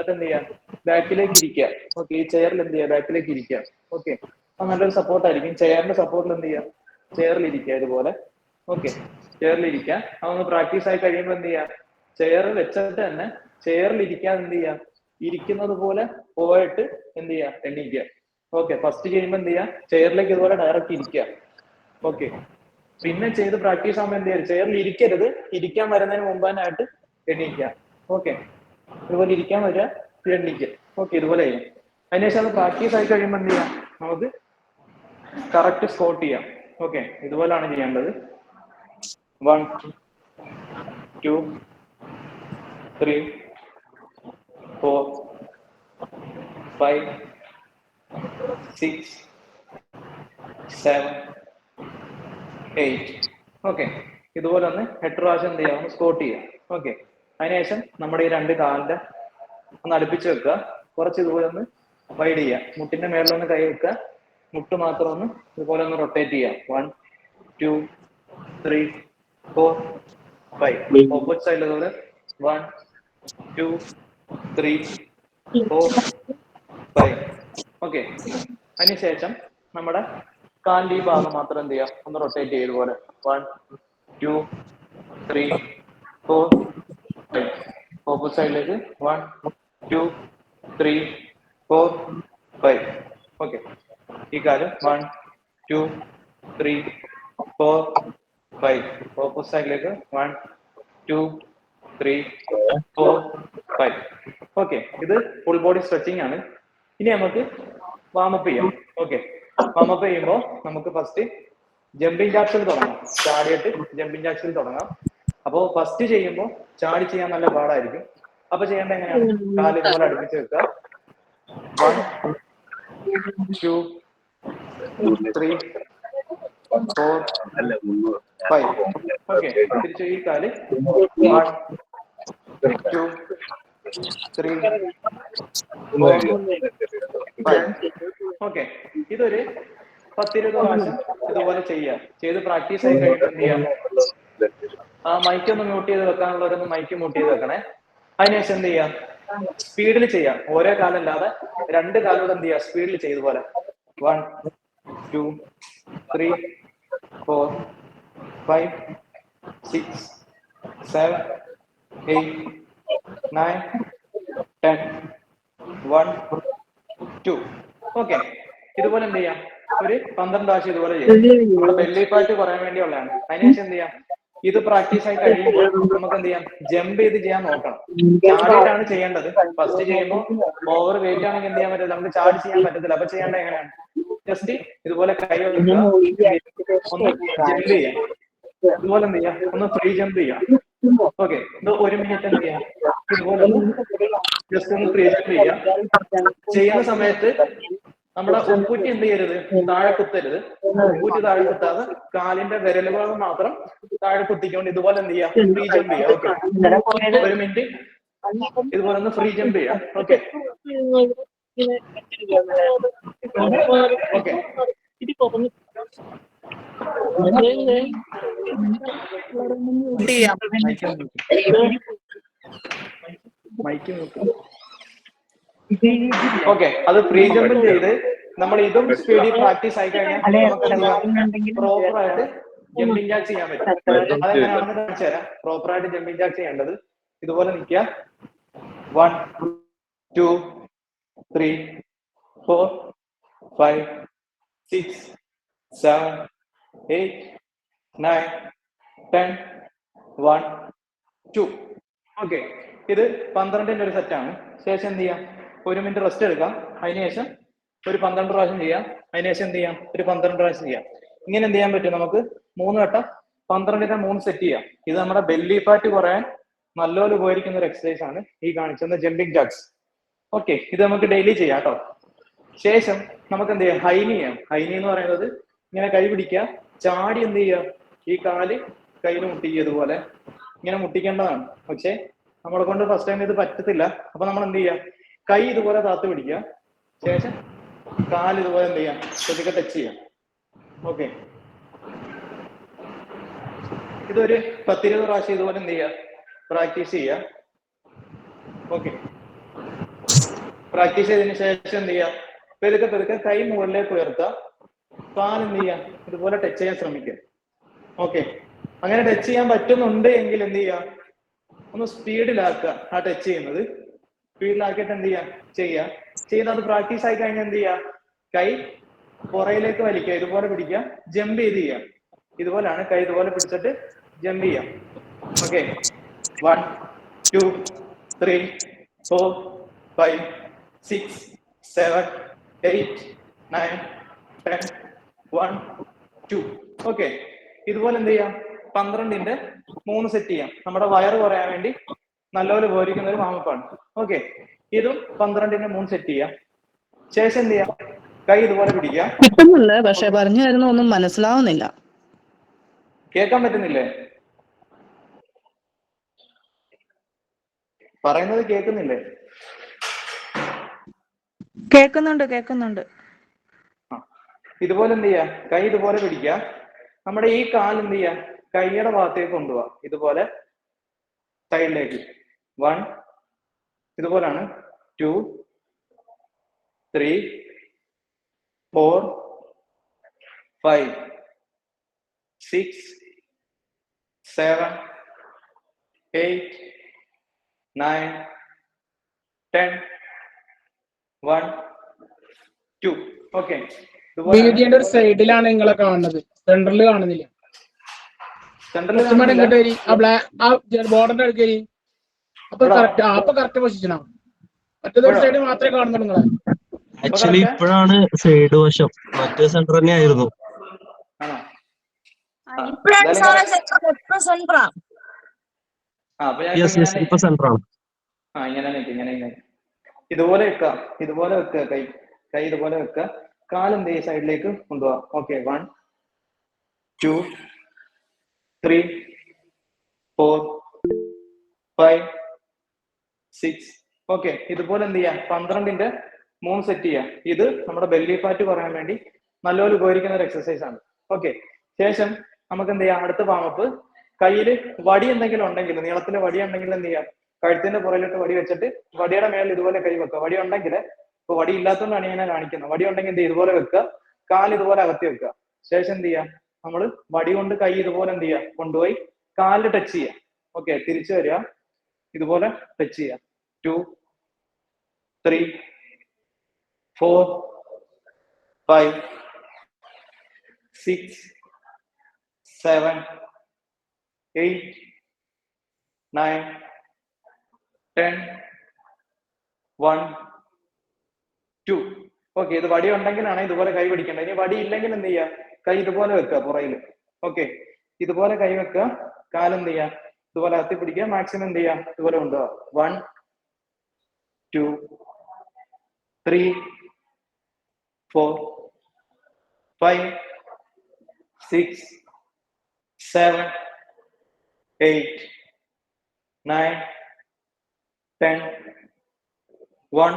എന്നിട്ട് എന്ത് ചെയ്യാം ബാക്കിലേക്ക് ഇരിക്കാം. ഓക്കെ ഈ ചെയറിൽ എന്ത് ചെയ്യാം ബാക്കിലേക്ക് ഇരിക്കാം. ഓക്കെ അപ്പൊ നല്ലൊരു സപ്പോർട്ട് ആയിരിക്കും. ചെയറിന്റെ സപ്പോർട്ടിൽ എന്ത് ചെയ്യാം ചെയറിൽ ഇരിക്കുക ഇതുപോലെ. ഓക്കെ ചെയറിൽ ഇരിക്കാം. അതൊന്ന് പ്രാക്ടീസ് ആയി കഴിയുമ്പോൾ എന്ത് ചെയ്യാം ചെയർ വെച്ചിട്ട് തന്നെ ചെയറിൽ ഇരിക്കാൻ എന്ത് ചെയ്യാം ഇരിക്കുന്നത് പോലെ പോയിട്ട് എന്ത് ചെയ്യാം എണീക്കുക ഓക്കെ ഫസ്റ്റ് ചെയ്യുമ്പോൾ എന്ത് ചെയ്യാം ചെയറിലേക്ക് ഇതുപോലെ ഡയറക്റ്റ് ഇരിക്കുക ഓക്കെ പിന്നെ ചെയ്ത് പ്രാക്ടീസ് ആകുമ്പോൾ എന്ത് ചെയ്യാം ചെയറിൽ ഇരിക്കരുത്. ഇരിക്കാൻ വരുന്നതിന് മുമ്പാനായിട്ട് എണീക്കുക ഓക്കെ ഇതുപോലെ ഇരിക്കാൻ വരിക എണ്ണിക്ക് ഓക്കെ ഇതുപോലെ ചെയ്യാം. അതിനുശേഷം അത് പ്രാക്ടീസ് ആയി കഴിയുമ്പോൾ എന്ത് ചെയ്യാം? നമുക്ക് കറക്റ്റ് സ്പോട്ട് ചെയ്യാം. ഓക്കെ ഇതുപോലാണ് ചെയ്യേണ്ടത്. One two three four five six seven eight okay ഇതുപോലെ ഒന്ന് എട്ട് പ്രാവശ്യം എന്ത് ചെയ്യാം? സ്പോട്ട് ചെയ്യാം. ഓക്കെ അതിനുശേഷം നമ്മുടെ ഈ രണ്ട് കാലിന്റെ ഒന്ന് അടുപ്പിച്ച് വെക്കുക. കുറച്ച് ഇതുപോലെ ഒന്ന് വൈഡ് ചെയ്യുക. മുട്ടിന്റെ മേളിലൊന്ന് കൈ വെക്കുക. മുട്ട് മാത്രം ഒന്ന് ഇതുപോലെ ഒന്ന് റൊട്ടേറ്റ് ചെയ്യാം one two three four five opposite സൈഡിൽ അതുപോലെ one two three four five okay അതിനുശേഷം നമ്മുടെ കാലിന്റെ ഈ ഭാഗം മാത്രം എന്ത് ചെയ്യാം ഒന്ന് റൊട്ടേറ്റ് ചെയ്യുക ഇതുപോലെ one two three four opposite സൈഡിലേക്ക് one two three four five okay ഈ കാലം one two three four five opposite സൈഡിലേക്ക് one two three four five okay ഇത് ഫുൾ ബോഡി സ്ട്രെച്ചിങ് ആണ്. ഇനി നമുക്ക് വാമപ്പ് ചെയ്യാം. ഓക്കെ വാമപ്പ് ചെയ്യുമ്പോൾ നമുക്ക് ഫസ്റ്റ് ജമ്പിങ് ജാക്സിൽ തുടങ്ങാം. ചാടിയിട്ട് ജമ്പിങ് ജാക്സിൽ തുടങ്ങാം. അപ്പോൾ ഫസ്റ്റ് ചെയ്യുമ്പോൾ ചാടി ചെയ്യാൻ നല്ല പാടായിരിക്കും. അപ്പൊ ചെയ്യേണ്ട എങ്ങനെയാണ്? കാൽ ഇതുപോലെ അടുപ്പിച്ച് വെക്കുക. One two three four five okay തിരിച്ചു ഈ കാൽ. വൺ ടു ത്രീ ഓക്കെ ഇതൊരു പത്തിരുപത് പ്രാവശ്യം ഇതുപോലെ ചെയ്യാം ചെയ്ത് പ്രാക്ടീസ് ആയി കഴിയുമ്പോൾ എന്ത് ചെയ്യാം? ആ മൈക്ക് ഒന്ന് മ്യൂട്ട് ചെയ്ത് വെക്കാനുള്ളവരൊന്ന് മൈക്ക് മ്യൂട്ട് ചെയ്ത് വെക്കണേ. അതിനുശേഷം എന്ത് ചെയ്യാം? സ്പീഡിൽ ചെയ്യാം. ഓരോ കാലല്ലാതെ രണ്ട് കാലോട് എന്ത് ചെയ്യാം? സ്പീഡിൽ ചെയ്ത പോലെ. One two three four five six seven eight nine ten one two okay ഇതുപോലെ എന്ത് ചെയ്യാം? ഒരു പന്ത്രണ്ട് പ്രാവശ്യം ഇതുപോലെ ചെയ്യാം. നമ്മുടെ ബെല്ലി പറയാൻ കുറയാൻ വേണ്ടിയുള്ളതാണ് അതിനുശേഷം എന്ത് ചെയ്യാം? ഇത് പ്രാക്ടീസ് ആയി കഴിയുമ്പോൾ നമുക്ക് എന്ത് ചെയ്യാം? ജമ്പ് ചെയ്ത് ചെയ്യാൻ നോക്കണം. ചാടിയിട്ടാണ് ചെയ്യേണ്ടത്. ഫസ്റ്റ് ചെയ്യുമ്പോൾ ഓവർ വെയിറ്റ് ആണെങ്കിൽ എന്ത് ചെയ്യാൻ പറ്റില്ല നമുക്ക് ചാടി ചെയ്യാൻ പറ്റത്തില്ല. അപ്പൊ ചെയ്യേണ്ടത് എങ്ങനെയാണ്? ജസ്റ്റ് ഇതുപോലെ കൈ ഒന്ന് ജമ്പ് ചെയ്യാം. ഇതുപോലെ എന്ത് ചെയ്യാം? ഒന്ന് ഫ്രീ ജമ്പ് ചെയ്യാം. ഓക്കെ ഒരു മിനിറ്റ് എന്ത് ചെയ്യാം? ഇതുപോലെ ജസ്റ്റ് ഒന്ന് ഫ്രീ ജമ്പ് ചെയ്യാം. ചെയ്യുന്ന സമയത്ത് നമ്മുടെ ഉപ്പൂറ്റി എന്ത് ചെയ്യരുത്? താഴെ കുത്തരുത്. ഉപ്പൂറ്റി താഴെ കുത്താതെ കാലിന്റെ വിരലുകൾ മാത്രം താഴെ കുത്തിക്കൊണ്ട് ഇതുപോലെ എന്ത് ചെയ്യാം? ഫ്രീ ജമ്പ് ചെയ്യാം. ഓക്കെ ഒരു മിനിറ്റ് ഇതുപോലെ ഒന്ന് ഫ്രീ ജമ്പ് ചെയ്യാം. ഓക്കെ ഓക്കെ മൈക്ക് ഓക്കെ അത് പ്രീ ജമ്പ് ചെയ്ത് നമ്മൾ ഇതും സ്പീഡിൽ പ്രാക്ടീസ് ആയി കഴിഞ്ഞാൽ പ്രോപ്പർ ആയിട്ട് ജമ്പിങ് ജാക്ക് ചെയ്യാൻ പറ്റും. അതെങ്ങനെയാണെന്ന് കാണിച്ചു തരാം. പ്രോപ്പർ ആയിട്ട് ജമ്പിങ് ജാക്ക് ചെയ്യേണ്ടത് ഇതുപോലെ നിൽക്കുക. One two three four five six seven eight nine ten one two okay ഇത് പന്ത്രണ്ടിന്റെ ഒരു സെറ്റാണ് ശേഷം എന്ത് ചെയ്യാം? ഒരു മിനിറ്റ് റെസ്റ്റ് എടുക്കാം. അതിനുശേഷം ഒരു പന്ത്രണ്ട് പ്രാവശ്യം ചെയ്യാം. അതിനുശേഷം എന്ത് ചെയ്യാം? ഒരു പന്ത്രണ്ട് പ്രാവശ്യം ചെയ്യാം. ഇങ്ങനെ എന്ത് ചെയ്യാൻ പറ്റും? നമുക്ക് മൂന്ന് വട്ടം പന്ത്രണ്ടിനെ മൂന്ന് സെറ്റ് ചെയ്യാം. ഇത് നമ്മുടെ ബെല്ലി ഫാറ്റ് കുറയാൻ നല്ലപോലെ ഉപകരിക്കുന്ന ഒരു എക്സസൈസ് ആണ് ഈ കാണിച്ചുന്ന ജമ്പിങ് ജഗ്സ് ഓക്കെ ഇത് നമുക്ക് ഡെയിലി ചെയ്യാം കേട്ടോ. ശേഷം നമുക്ക് എന്ത് ചെയ്യാം? ഹൈനി ചെയ്യാം. ഹൈനി എന്ന് പറയുന്നത് ഇങ്ങനെ കൈ പിടിക്കുക ചാടി എന്ത് ചെയ്യുക? ഈ കാൽ കയ്യിൽ മുട്ടിക്കതുപോലെ ഇങ്ങനെ മുട്ടിക്കേണ്ടതാണ്. പക്ഷേ നമ്മളെ കൊണ്ട് ഫസ്റ്റ് ടൈം ഇത് പറ്റത്തില്ല. അപ്പൊ നമ്മൾ എന്ത് ചെയ്യുക? കൈ ഇതുപോലെ താത്ത് പിടിക്കുക. ശേഷം കാൽ ഇതുപോലെ എന്ത് ചെയ്യാം? ശ്രദ്ധിക്കുക ടച്ച് ചെയ്യാം. ഓക്കെ ഇതൊരു പത്തിരുപത് പ്രാവശ്യം ഇതുപോലെ എന്ത് ചെയ്യുക? പ്രാക്ടീസ് ചെയ്യുക. ഓക്കെ പ്രാക്ടീസ് ചെയ്തതിന് ശേഷം എന്ത് ചെയ്യുക? പെരുക്കെ പെരുക്കെ കൈ മുകളിലേക്ക് ഉയർത്തുക. കാൽ എന്ത് ചെയ്യാം ഇതുപോലെ ടച്ച് ചെയ്യാൻ ശ്രമിക്കുക. ഓക്കെ അങ്ങനെ ടച്ച് ചെയ്യാൻ പറ്റുന്നുണ്ട് എങ്കിൽ എന്ത് ചെയ്യുക? ഒന്ന് സ്പീഡിലാക്കുക ആ ടച്ച് ചെയ്യുന്നത്. സ്പീഡിലാക്കിയിട്ട് എന്ത് ചെയ്യാം? ചെയ്യാം. ചെയ്ത് ചെയ്യുന്നത് പ്രാക്ടീസ് ആയി കഴിഞ്ഞാൽ എന്ത് ചെയ്യാം? കൈ പുറയിലേക്ക് വലിക്കുക. ഇതുപോലെ പിടിക്കാം ജമ്പ് ചെയ്ത് ചെയ്യാം ഇതുപോലെയാണ് കൈ ഇതുപോലെ പിടിച്ചിട്ട് ജമ്പ് ചെയ്യാം okay one two three four five six seven eight nine ten one two okay ഇതുപോലെ എന്ത് ചെയ്യാം? പന്ത്രണ്ടിന്റെ മൂന്ന് സെറ്റ് ചെയ്യാം. നമ്മുടെ വയറ് കുറയാൻ വേണ്ടി നല്ലപോലെ പോരിക്കുന്ന ഒരു വാമപ്പാണ് ഓക്കെ ഇതും പന്ത്രണ്ടിന്റെ മൂന്ന് സെറ്റ് ചെയ്യാം. ശേഷം എന്ത് ചെയ്യാം? കൈ ഇതുപോലെ പിടിക്കുക കിട്ടുന്നുണ്ട് പക്ഷെ പറഞ്ഞു തരുന്ന ഒന്നും മനസ്സിലാവുന്നില്ല. കേൾക്കാൻ പറ്റുന്നില്ലേ? പറയുന്നത് കേൾക്കുന്നില്ലേ? കേൾക്കുന്നുണ്ട് കേൾക്കുന്നുണ്ട്. ഇതുപോലെ എന്ത് ചെയ്യാ? കൈ ഇതുപോലെ പിടിക്കുക നമ്മുടെ ഈ കാൽ എന്ത് ചെയ്യാ? കൈയുടെ ഭാഗത്തേക്ക് കൊണ്ടുപോവാ. ഇതുപോലെ സൈഡിലേക്ക് one ഇതുപോലാണ് two three four five six seven eight nine ten one two. Okay. ഒരു സൈഡിലാണ് നിങ്ങളെ കാണുന്നത്. സെന്ററിൽ കാണുന്നില്ല. സെന്ററിൽ ബോർഡറിന്റെ അടുക്ക് വരി. അപ്പൊ. കറക്റ്റ് അപ്പൊ കറക്റ്റ് പൊസിഷൻ ആവും മറ്റേതൊരു സൈഡ് മാത്രമേ കാണുന്നുള്ളൂ നിങ്ങളെ. ആക്ച്വലി ഇപ്പോഴാണ് സൈഡ് വശം. മറ്റേ സെന്റർ തന്നെ ആയിരുന്നു ഇപ്പൊ സെന്റർ ആണ്. ആ ഇങ്ങനെ നിൽക്കുക ഇങ്ങനെ ഇങ്ങനെ ഇതുപോലെ വെക്കുക ഇതുപോലെ വെക്കുക കൈ കൈ ഇതുപോലെ വെക്കുക കാലും ദേ സൈഡിലേക്ക് കൊണ്ടുപോവാം. Okay one two three four five six okay ഇതുപോലെ എന്ത് ചെയ്യാം? പന്ത്രണ്ടിന്റെ മൂന്ന് സെറ്റ് ചെയ്യാം. ഇത് നമ്മുടെ ബെല്ലി ഫാറ്റ് കുറയാൻ വേണ്ടി നല്ലപോലെ ഉപകരിക്കുന്ന ഒരു എക്സസൈസ് ആണ്. ഓക്കെ ശേഷം നമുക്ക് എന്ത് ചെയ്യാം? അടുത്ത വാമപ്പ് കയ്യിൽ വടി എന്തെങ്കിലും ഉണ്ടെങ്കിൽ നീളത്തിന്റെ വടി ഉണ്ടെങ്കിൽ എന്ത് ചെയ്യാം? കഴുത്തിന്റെ പുറയിലിട്ട് വടി വെച്ചിട്ട് വടിയുടെ മേളിൽ ഇതുപോലെ കൈ വെക്കുക. വടി ഉണ്ടെങ്കിൽ ഇപ്പൊ വടി ഇല്ലാത്തതുകൊണ്ടാണ് ഇങ്ങനെ കാണിക്കുന്നത്. വടി ഉണ്ടെങ്കിൽ എന്ത് ഇതുപോലെ വെക്കുക. കാൽ ഇതുപോലെ അകത്തി വെക്കുക. ശേഷം എന്ത് ചെയ്യാം? നമ്മൾ വടി കൊണ്ട് കൈ ഇതുപോലെ എന്ത് ചെയ്യാം? കൊണ്ടുപോയി കാലിൽ ടച്ച് ചെയ്യാം. ഓക്കെ തിരിച്ചു വരിക. ഇതുപോലെ ടച്ച് ചെയ്യാം. Two three, four, five, six, seven, eight, nine, ten, one, two. Okay ഇത് വടി ഉണ്ടെങ്കിലാണ് ഇതുപോലെ കൈ പിടിക്കേണ്ടത്. ഇനി വടി ഇല്ലെങ്കിൽ എന്ത് ചെയ്യുക കൈ ഇതുപോലെ വെക്കുക പുറയിൽ ഓക്കെ ഇതുപോലെ കൈ വെക്കുക കാലെന്ത് ചെയ്യുക ഇതുപോലെ അത്തി പിടിക്കുക മാക്സിമം എന്ത് ചെയ്യുക ഇതുപോലെ കൊണ്ടുപോവാ one two three, four, five, six, seven, eight, nine, ten, one,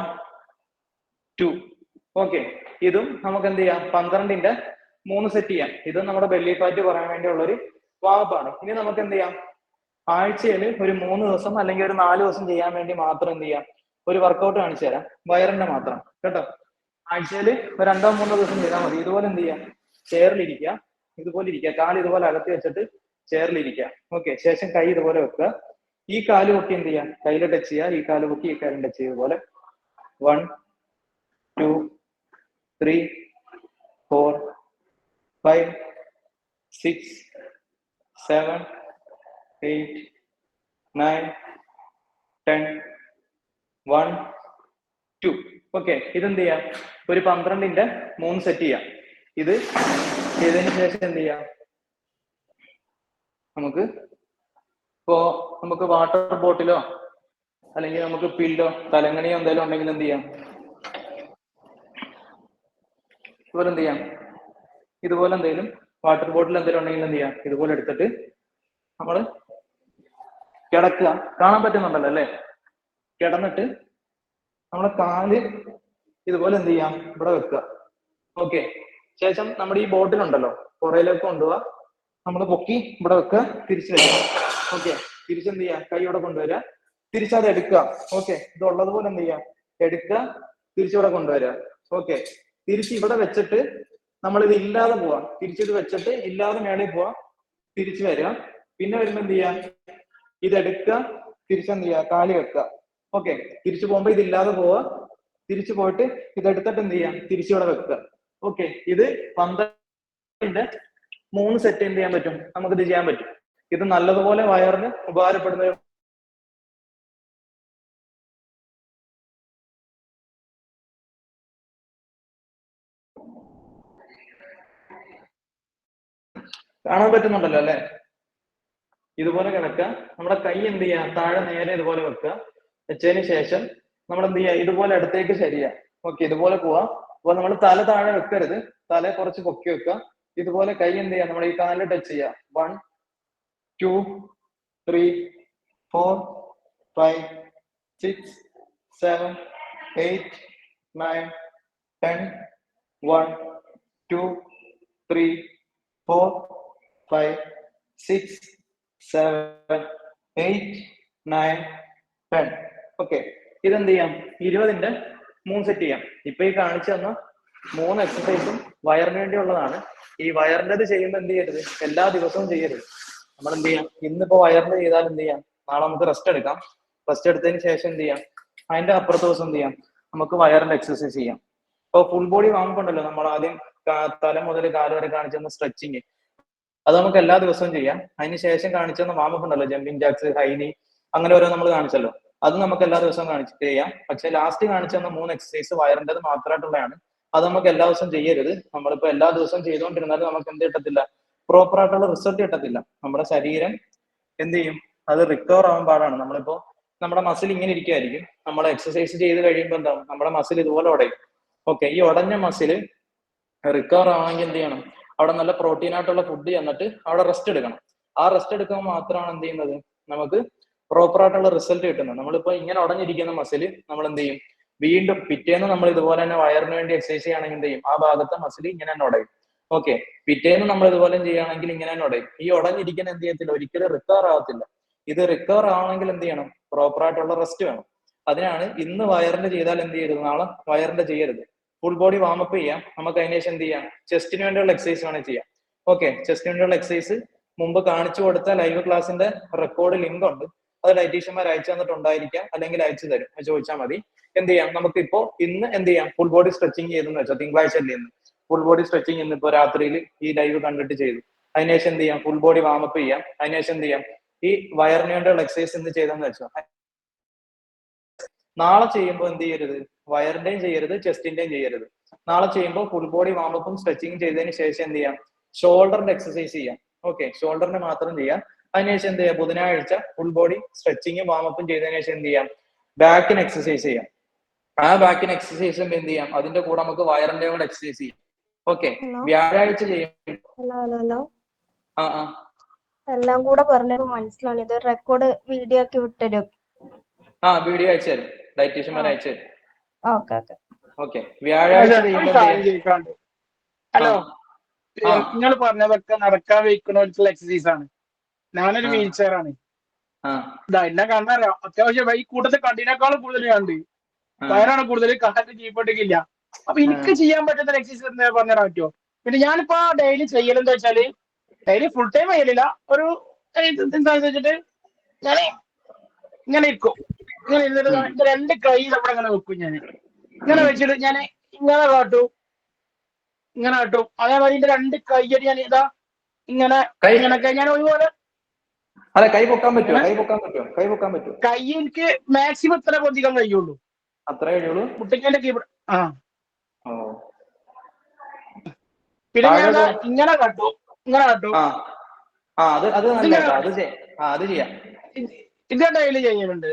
two. Okay ഇതും നമുക്ക് എന്ത് ചെയ്യാം പന്ത്രണ്ടിന്റെ മൂന്ന് സെറ്റ് ചെയ്യാം. ഇത് നമ്മുടെ ബെല്ലി ഫാറ്റ് പറയാൻ വേണ്ടിയുള്ള ഒരു വാപ്പാണ് ഇനി നമുക്ക് എന്ത് ചെയ്യാം ആഴ്ചയിൽ ഒരു മൂന്ന് ദിവസം അല്ലെങ്കിൽ ഒരു നാല് ദിവസം ചെയ്യാൻ വേണ്ടി മാത്രം എന്ത് ചെയ്യാം ഒരു വർക്കൗട്ട് കാണിച്ചു തരാം. വയറിന്റെ മാത്രം. കേട്ടോ? ആഴ്ചയിൽ ഒരു രണ്ടോ മൂന്നോ ദിവസം ചെയ്താൽ മതി. ഇതുപോലെ എന്ത് ചെയ്യാം? ചെയറിലിരിക്കുക ഇതുപോലെ ഇരിക്കുക. കാൽ ഇതുപോലെ അകത്തി വെച്ചിട്ട് ചെയറിലിരിക്കുക ഓക്കെ ശേഷം കൈ ഇതുപോലെ വെക്കുക. ഈ കാൽ പൊക്കി എന്ത് ചെയ്യാം? കയ്യിൽ ടച്ച് ചെയ്യുക. ഈ കാൽ പൊക്കി ഈ കാലും ടച്ച് ചെയ്യുക. പോലെ one two three four five six seven eight nine ten one two okay ഇതെന്ത് ചെയ്യാം? ഒരു പന്ത്രണ്ടിന്റെ മൂന്ന് സെറ്റ് ചെയ്യാം. ഇത് ചെയ്തതിന് ശേഷം എന്ത് ചെയ്യാം? നമുക്ക് ഇപ്പോ നമുക്ക് വാട്ടർ ബോട്ടിലോ അല്ലെങ്കിൽ നമുക്ക് പില്ലോ തലങ്ങണിയോ എന്തെങ്കിലും ഉണ്ടെങ്കിൽ എന്ത് ചെയ്യാം? ഇതുപോലെ എന്ത് ചെയ്യാം? ഇതുപോലെ എന്തെങ്കിലും വാട്ടർ ബോട്ടിൽ എന്തെങ്കിലും ഉണ്ടെങ്കിൽ എന്ത് ചെയ്യാം? ഇതുപോലെ എടുത്തിട്ട് നമ്മൾ കിടക്കുക. കാണാൻ പറ്റുന്നുണ്ടല്ലോ അല്ലേ? കിടന്നിട്ട് നമ്മളെ കാൽ ഇതുപോലെ എന്ത് ചെയ്യാം? ഇവിടെ വെക്കുക. ഓക്കെ ശേഷം നമ്മുടെ ഈ ബോട്ടിൽ ഉണ്ടല്ലോ പുറയിലേക്ക് കൊണ്ടുപോവാ. നമ്മൾ പൊക്കി ഇവിടെ വെക്കുക തിരിച്ചു വരിക. ഓക്കെ തിരിച്ചെന്ത് ചെയ്യുക? കൈ ഇവിടെ കൊണ്ടുവരിക. തിരിച്ചത് എടുക്കുക. ഓക്കെ ഇത് ഉള്ളതുപോലെ എന്ത് ചെയ്യുക? എടുക്കുക തിരിച്ചിവിടെ കൊണ്ടുവരിക. ഓക്കെ തിരിച്ച് ഇവിടെ വെച്ചിട്ട് നമ്മൾ ഇത് ഇല്ലാതെ പോവാ. തിരിച്ചിത് വെച്ചിട്ട് ഇല്ലാതെ മേളിൽ പോവാ. തിരിച്ചു വരിക. പിന്നെ വരുമ്പോ എന്ത് ചെയ്യാം ഇതെടുക്കുക തിരിച്ചെന്ത് ചെയ്യുക? കാലി വെക്കുക. ഓക്കെ തിരിച്ചു പോകുമ്പോ ഇതില്ലാതെ പോവുക. തിരിച്ചു പോയിട്ട് ഇതെടുത്തിട്ട് എന്ത് ചെയ്യാം? തിരിച്ചു ഇവിടെ വെക്കുക. ഓക്കെ ഇത് പന്ത്രണ്ടിന്റെ മൂന്ന് സെറ്റ് എന്ത് ചെയ്യാൻ പറ്റും? നമുക്ക് ഇത് ചെയ്യാൻ പറ്റും. ഇത് നല്ലതുപോലെ വയറിന് ഉപകാരപ്പെടുന്ന കാണാൻ പറ്റുന്നുണ്ടല്ലോ അല്ലെ? ഇതുപോലെ കിടക്കുക. നമ്മുടെ കൈ എന്ത് ചെയ്യുക? താഴെ നേരെ ഇതുപോലെ വെക്കുക. വെച്ചതിന് ശേഷം നമ്മൾ എന്ത് ചെയ്യുക ഇതുപോലെ അടുത്തേക്ക് ശരിയാ. ഓക്കെ ഇതുപോലെ പോവാം. അപ്പൊ നമ്മൾ തല താഴെ വെക്കരുത്. തല കുറച്ച് പൊക്കി വെക്കുക. ഇതുപോലെ കൈ എന്ത് ചെയ്യുക നമ്മൾ ഈ കാലിൽ ടച്ച് ചെയ്യുക one two three four five six seven eight nine ten one two three four five six seven eight nine ten okay ഇതെന്ത് ചെയ്യാം ഇരുപതിന്റെ മൂന്ന് സെറ്റ് ചെയ്യാം. ഇപ്പൊ ഈ കാണിച്ചു തന്ന മൂന്ന് എക്സസൈസും വയറിന് വേണ്ടിയുള്ളതാണ്. ഈ വയറിന്റെത് ചെയ്യുമ്പോൾ എന്ത് ചെയ്യരുത്? എല്ലാ ദിവസവും ചെയ്യരുത്. നമ്മൾ എന്ത് ചെയ്യാം ഇന്നിപ്പോ വയറിന് ചെയ്താൽ എന്ത് ചെയ്യാം നാളെ നമുക്ക് റെസ്റ്റ് എടുക്കാം. റെസ്റ്റ് എടുത്തതിന് ശേഷം എന്ത് ചെയ്യാം അതിന്റെ അപ്പുറത്തെ ദിവസം എന്ത് ചെയ്യാം നമുക്ക് വയറിന്റെ എക്സസൈസ് ചെയ്യാം. ഇപ്പൊ ഫുൾ ബോഡി വാങ്ങുന്നുണ്ടല്ലോ നമ്മൾ ആദ്യം തല മുതൽ കാൽ വരെ കാണിച്ചു സ്ട്രെച്ചിങ് അത് നമുക്ക് എല്ലാ ദിവസവും ചെയ്യാം. അതിന് ശേഷം കാണിച്ചെന്ന വാമപ്പ് ഉണ്ടല്ലോ. ജമ്പിങ് ജാക്സ് ഹൈനി അങ്ങനെ ഓരോ നമ്മൾ കാണിച്ചല്ലോ. അത് നമുക്ക് എല്ലാ ദിവസവും കാണിച്ചിട്ട് ചെയ്യാം. പക്ഷെ ലാസ്റ്റ് കാണിച്ചെന്ന മൂന്ന് എക്സസൈസ് വയറിന്റെത് മാത്രമായിട്ടുള്ളതാണ് അത് നമുക്ക് എല്ലാ ദിവസവും ചെയ്യരുത്. നമ്മളിപ്പോ എല്ലാ ദിവസവും ചെയ്തുകൊണ്ടിരുന്നാലും നമുക്ക് എന്ത് കിട്ടത്തില്ല? പ്രോപ്പർ ആയിട്ടുള്ള റിസൾട്ട് കിട്ടത്തില്ല. നമ്മുടെ ശരീരം എന്ത് ചെയ്യും? അത് റിക്കവർ ആവാൻ പാടാണ്. നമ്മളിപ്പോ നമ്മുടെ മസിൽ ഇങ്ങനെ ഇരിക്കുമായിരിക്കും നമ്മൾ എക്സസൈസ് ചെയ്ത് കഴിയുമ്പോൾ എന്താവും? നമ്മുടെ മസിൽ ഇതുപോലെ ഉടയും. ഓക്കെ ഈ ഉടഞ്ഞ മസിൽ റിക്കവർ ആവാമെങ്കിൽ എന്ത് ചെയ്യണം? അവിടെ നല്ല പ്രോട്ടീൻ ആയിട്ടുള്ള ഫുഡ് ചെന്നിട്ട് അവിടെ റെസ്റ്റ് എടുക്കണം. ആ റെസ്റ്റ് എടുക്കുമ്പോൾ മാത്രമാണ് എന്ത് ചെയ്യുന്നത്? നമുക്ക് പ്രോപ്പർ ആയിട്ടുള്ള റിസൾട്ട് കിട്ടുന്നത്. നമ്മളിപ്പോ ഇങ്ങനെ ഉടഞ്ഞിരിക്കുന്ന മസിൽ നമ്മൾ എന്ത് ചെയ്യും? വീണ്ടും പിറ്റേന്ന് നമ്മൾ ഇതുപോലെ തന്നെ വയറിന് വേണ്ടി എക്സസൈസ് ചെയ്യുകയാണെങ്കിൽ എന്ത് ചെയ്യും? ആ ഭാഗത്തെ മസിൽ ഇങ്ങനെ തന്നെ ഉടയും. ഓക്കെ പിറ്റേന്ന് നമ്മൾ ഇതുപോലെ ചെയ്യുകയാണെങ്കിൽ ഇങ്ങനെ തന്നെ ഉടയും. ഈ ഉടഞ്ഞിരിക്കുന്ന എന്ത് ചെയ്യത്തില്ല. ഒരിക്കലും റിക്കവർ ആവത്തില്ല ഇത് റിക്കവർ ആവണമെങ്കിൽ എന്ത് ചെയ്യണം? പ്രോപ്പർ ആയിട്ടുള്ള റെസ്റ്റ് വേണം. അതിനാണ് ഇന്ന് വയറിന്റെ ചെയ്താൽ എന്ത് ചെയ്യരുത്? നാളെ വയറിന്റെ ചെയ്യരുത്. ഫുൾ ബോഡി വാമപ്പ് ചെയ്യാം. നമുക്ക് അതിന് ശേഷം എന്ത് ചെയ്യാം? ചെസ്റ്റിന് വേണ്ടിയുള്ള എക്സസൈസ് വേണമെങ്കിൽ ചെയ്യാം. ഓക്കെ ചെസ്റ്റിന് വേണ്ടിയുള്ള എക്സസൈസ് മുമ്പ് കാണിച്ചു കൊടുത്ത ലൈവ് ക്ലാസിന്റെ റെക്കോർഡ് ലിങ്ക് ഉണ്ട്. അത് ഡയറ്റീഷ്യന്മാർ അയച്ചു തന്നിട്ടുണ്ടായിരിക്കാം. അല്ലെങ്കിൽ അയച്ചു തരും. ചോദിച്ചാൽ മതി. എന്ത് ചെയ്യാം? നമുക്ക് ഇപ്പോ ഇന്ന് എന്ത് ചെയ്യാം? ഫുൾ ബോഡി സ്ട്രെച്ചിങ് ചെയ്തെന്ന് വെച്ചാൽ തിങ്കളാഴ്ച അല്ലേ ഇന്ന്? ഫുൾ ബോഡി സ്ട്രെച്ചിങ് ഇന്ന് ഇപ്പോ രാത്രിയിൽ ഈ ലൈവ് കണ്ടിട്ട് ചെയ്തു. അതിനുശേഷം എന്ത് ചെയ്യാം? ഫുൾ ബോഡി വാമപ്പ് ചെയ്യാം. അതിനുശേഷം എന്ത് ചെയ്യാം? ഈ വയറിന് വേണ്ടിയുള്ള എക്സസൈസ് ഇന്ന് ചെയ്തെന്ന് വെച്ചോ? നാളെ ചെയ്യുമ്പോൾ എന്ത് ചെയ്യരുത്? വയറിന്റെയും ചെയ്യരുത് ചെസ്റ്റിന്റെയും ചെയ്യരുത്. നാളെ ചെയ്യുമ്പോൾ ഫുൾ ബോഡി വാമപ്പും സ്ട്രെച്ചിങ് ചെയ്തതിന് ശേഷം എന്ത് ചെയ്യാം? ഷോൾഡറിന്റെ എക്സസൈസ് ചെയ്യാം. ഓക്കെ ഷോൾഡറിന് മാത്രം ചെയ്യാം. അതിനുശേഷം എന്ത് ചെയ്യാം? ബുധനാഴ്ച ഫുൾ ബോഡി സ്ട്രെച്ചിങ്ങും വാമപ്പും ചെയ്തതിനു ശേഷം എന്ത് ചെയ്യാം? ബാക്കിന് എക്സസൈസ് ചെയ്യാം. ആ ബാക്കിന് എക്സസൈസ് എന്ത് ചെയ്യാം? അതിന്റെ കൂടെ നമുക്ക് വയറിന്റെ കൂടെ എക്സസൈസ് ചെയ്യാം. ഓക്കെ വ്യാഴാഴ്ച ചെയ്യും ആ ആ. എല്ലാം കൂടെ പറഞ്ഞത് മനസ്സിലാണ് ഇത് റെക്കോർഡ് വീഡിയോ ഒക്കെ വിട്ടരും. ആ വീഡിയോ അയച്ചു തരും. ഡയറ്റീഷ്യന്മാർ അയച്ചു തരും. ഓക്കെ ഓക്കെ ഓക്കെ വ്യാഴാഴ്ച ഹലോ. നിങ്ങൾ പറഞ്ഞതൊക്കെ നടക്കാൻ വയ്ക്കുന്നവർക്കുള്ള എക്സസൈസ് ആണ്. ഞാനൊരു. വീൽ ചെയർ ആണ്. എന്നെ കണ്ടറിയാം? അത്യാവശ്യം ഈ കൂട്ടത്തിൽ കണ്ടിനേക്കാളും കൂടുതൽ കണ്ട്. വയറാണ് കൂടുതൽ കണ്ടന്റ് ജീപ്പിട്ടില്ല അപ്പൊ എനിക്ക് ചെയ്യാൻ പറ്റുന്ന എക്സസൈസ് എന്താ പറഞ്ഞാൽ പറ്റുമോ പിന്നെ ഞാനിപ്പോ ഡെയിലി ചെയ്യലെന്താ വെച്ചാൽ ഡെയിലി ഫുൾ ടൈം ചെയ്യലില്ല. ഒരു എന്താ എന്താന്ന് വെച്ചിട്ട് ഞാൻ ഇങ്ങനെ ഇരിക്കും. ഇങ്ങനെ ഇരുന്നിട്ട് രണ്ട് കൈ നമ്മുടെ ഇങ്ങനെ വെക്കും ഞാൻ ഇങ്ങനെ വെച്ചിട്ട് ഞാൻ ഇങ്ങനെ കാട്ടും. ഇങ്ങനെ കാട്ടും. അതേമാതിരി എന്റെ രണ്ട് കൈയടി ഞാൻ ഇതാ ഇങ്ങനെ കൈ ഇങ്ങനെ ഞാൻ ഒരുപോലെ അല്ല കൈ പൊക്കാൻ പറ്റുമോ? കൈ പൊക്കാൻ പറ്റുമോ? കൈ പൊക്കാൻ പറ്റുമോ? കൈ എനിക്ക് മാക്സിമം എത്ര പൊന്തിക്കാൻ കഴിയുള്ളൂ. അത്ര കഴിയുള്ളൂ? മുട്ടിക്കന്റെ കീബോർഡ് ആ. പിന്നെ ഞാൻ ഇങ്ങനെ കട്ടു. ഇങ്ങനെ കട്ടു. ആ. അത് അത് നല്ല അത് ചെയ്യ. ആ അത് ചെയ്യാം. ഇത് ഡെയിലി ചെയ്യുന്നുണ്ട്.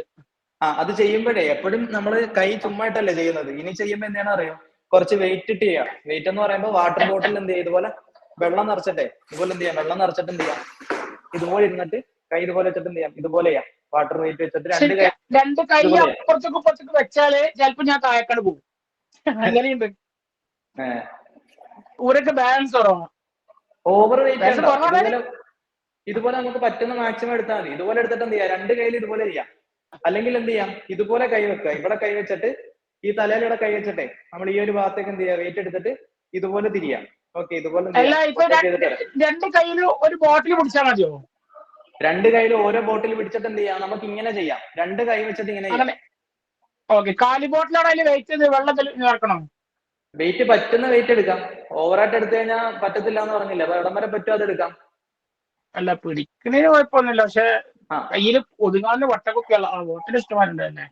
ആ അത് ചെയ്യുമ്പോഴേ എപ്പോഴും നമ്മൾ കൈ ചുമ്മായിട്ടല്ലേ ചെയ്യുന്നത്. ഇനി ചെയ്യുമ്പോൾ എന്താണ് അറിയോ? കുറച്ച് വെയിറ്റ് ഇട്ട് ചെയ്യാം. വെയിറ്റ് എന്ന് പറയുമ്പോൾ വാട്ടർ ബോട്ടിൽ എന്ത് ചെയ്യാം? ഇതുപോലെ വെള്ളം നിറച്ചിട്ടെ. ഇതുപോലെ എന്ത് ചെയ്യാം? വെള്ളം നിറച്ചിട്ട് എന്ത് ചെയ്യാം? ഇതുപോലെ ഇരുന്നിട്ട് കൈ ഇതുപോലെ വെച്ചിട്ട് എന്ത് ചെയ്യാം? ഇതുപോലെ ചെയ്യാം. വാട്ടർ വെയിറ്റ് വെച്ചിട്ട് രണ്ട് കൈ രണ്ട് കൈ. അപ്പുറത്തേക്ക് ഇപ്പുറത്തേക്ക് വെച്ചാൽ ചിലപ്പോ ഞാൻ താഴേക്കാണ് പോകും. അങ്ങനെയുണ്ട്. ഊരൊക്കെ ബാലൻസ് കുറവാണ് ഓവർ വെയിറ്റ് ഇതുപോലെ ഇതുപോലെ നമുക്ക് പറ്റുന്ന മാക്സിമം എടുത്താൽ മതി. ഇതുപോലെ എടുത്തിട്ട് എന്ത് ചെയ്യാം? രണ്ട് കയ്യിൽ ഇതുപോലെ ചെയ്യാം. അല്ലെങ്കിൽ എന്ത് ചെയ്യാം? ഇതുപോലെ കൈ വെക്കുക. ഇവിടെ കൈ വെച്ചിട്ട് ഈ തലയിൽ ഇവിടെ കൈ വെച്ചിട്ടേ നമ്മൾ ഈ ഒരു ഭാഗത്തേക്ക് എന്ത് ചെയ്യാം വെയിറ്റ് എടുത്തിട്ട് ഇതുപോലെ തിരിയാം. ഓക്കെ ഇതുപോലെ അല്ല? ഇപ്പൊ രണ്ട് കയ്യിലും ഒരു ബോട്ടിൽ പിടിച്ചാൽ മതിയോ? രണ്ട് കൈയിൽ ഓരോ ബോട്ടിൽ പിടിച്ചിട്ട് എന്ത് ചെയ്യാം? നമുക്ക് ഇങ്ങനെ ചെയ്യാം. രണ്ട് കൈ വെച്ചിട്ട് ഇങ്ങനെ ചെയ്യാം. ഓക്കെ കാലി ബോട്ടിലാണ് അതിൽ വെയിറ്റ് ചെയ്ത് വെള്ളത്തിൽ ചേർക്കണം വെയിറ്റ് പറ്റുന്ന വെയിറ്റ് എടുക്കാം. ഓവറായിട്ട് എടുത്തു കഴിഞ്ഞാൽ പറ്റത്തില്ല എന്ന് പറഞ്ഞില്ല? അപ്പൊ എവിടം വരെ പറ്റും അത് എടുക്കാം? അല്ല പിടിക്കുന്നതിന് കുഴപ്പമൊന്നുമില്ല. പക്ഷെ. കയ്യിൽ ഒതുങ്ങാവുന്ന വട്ടക്കൊക്കെ ബോട്ടിൽ തന്നെ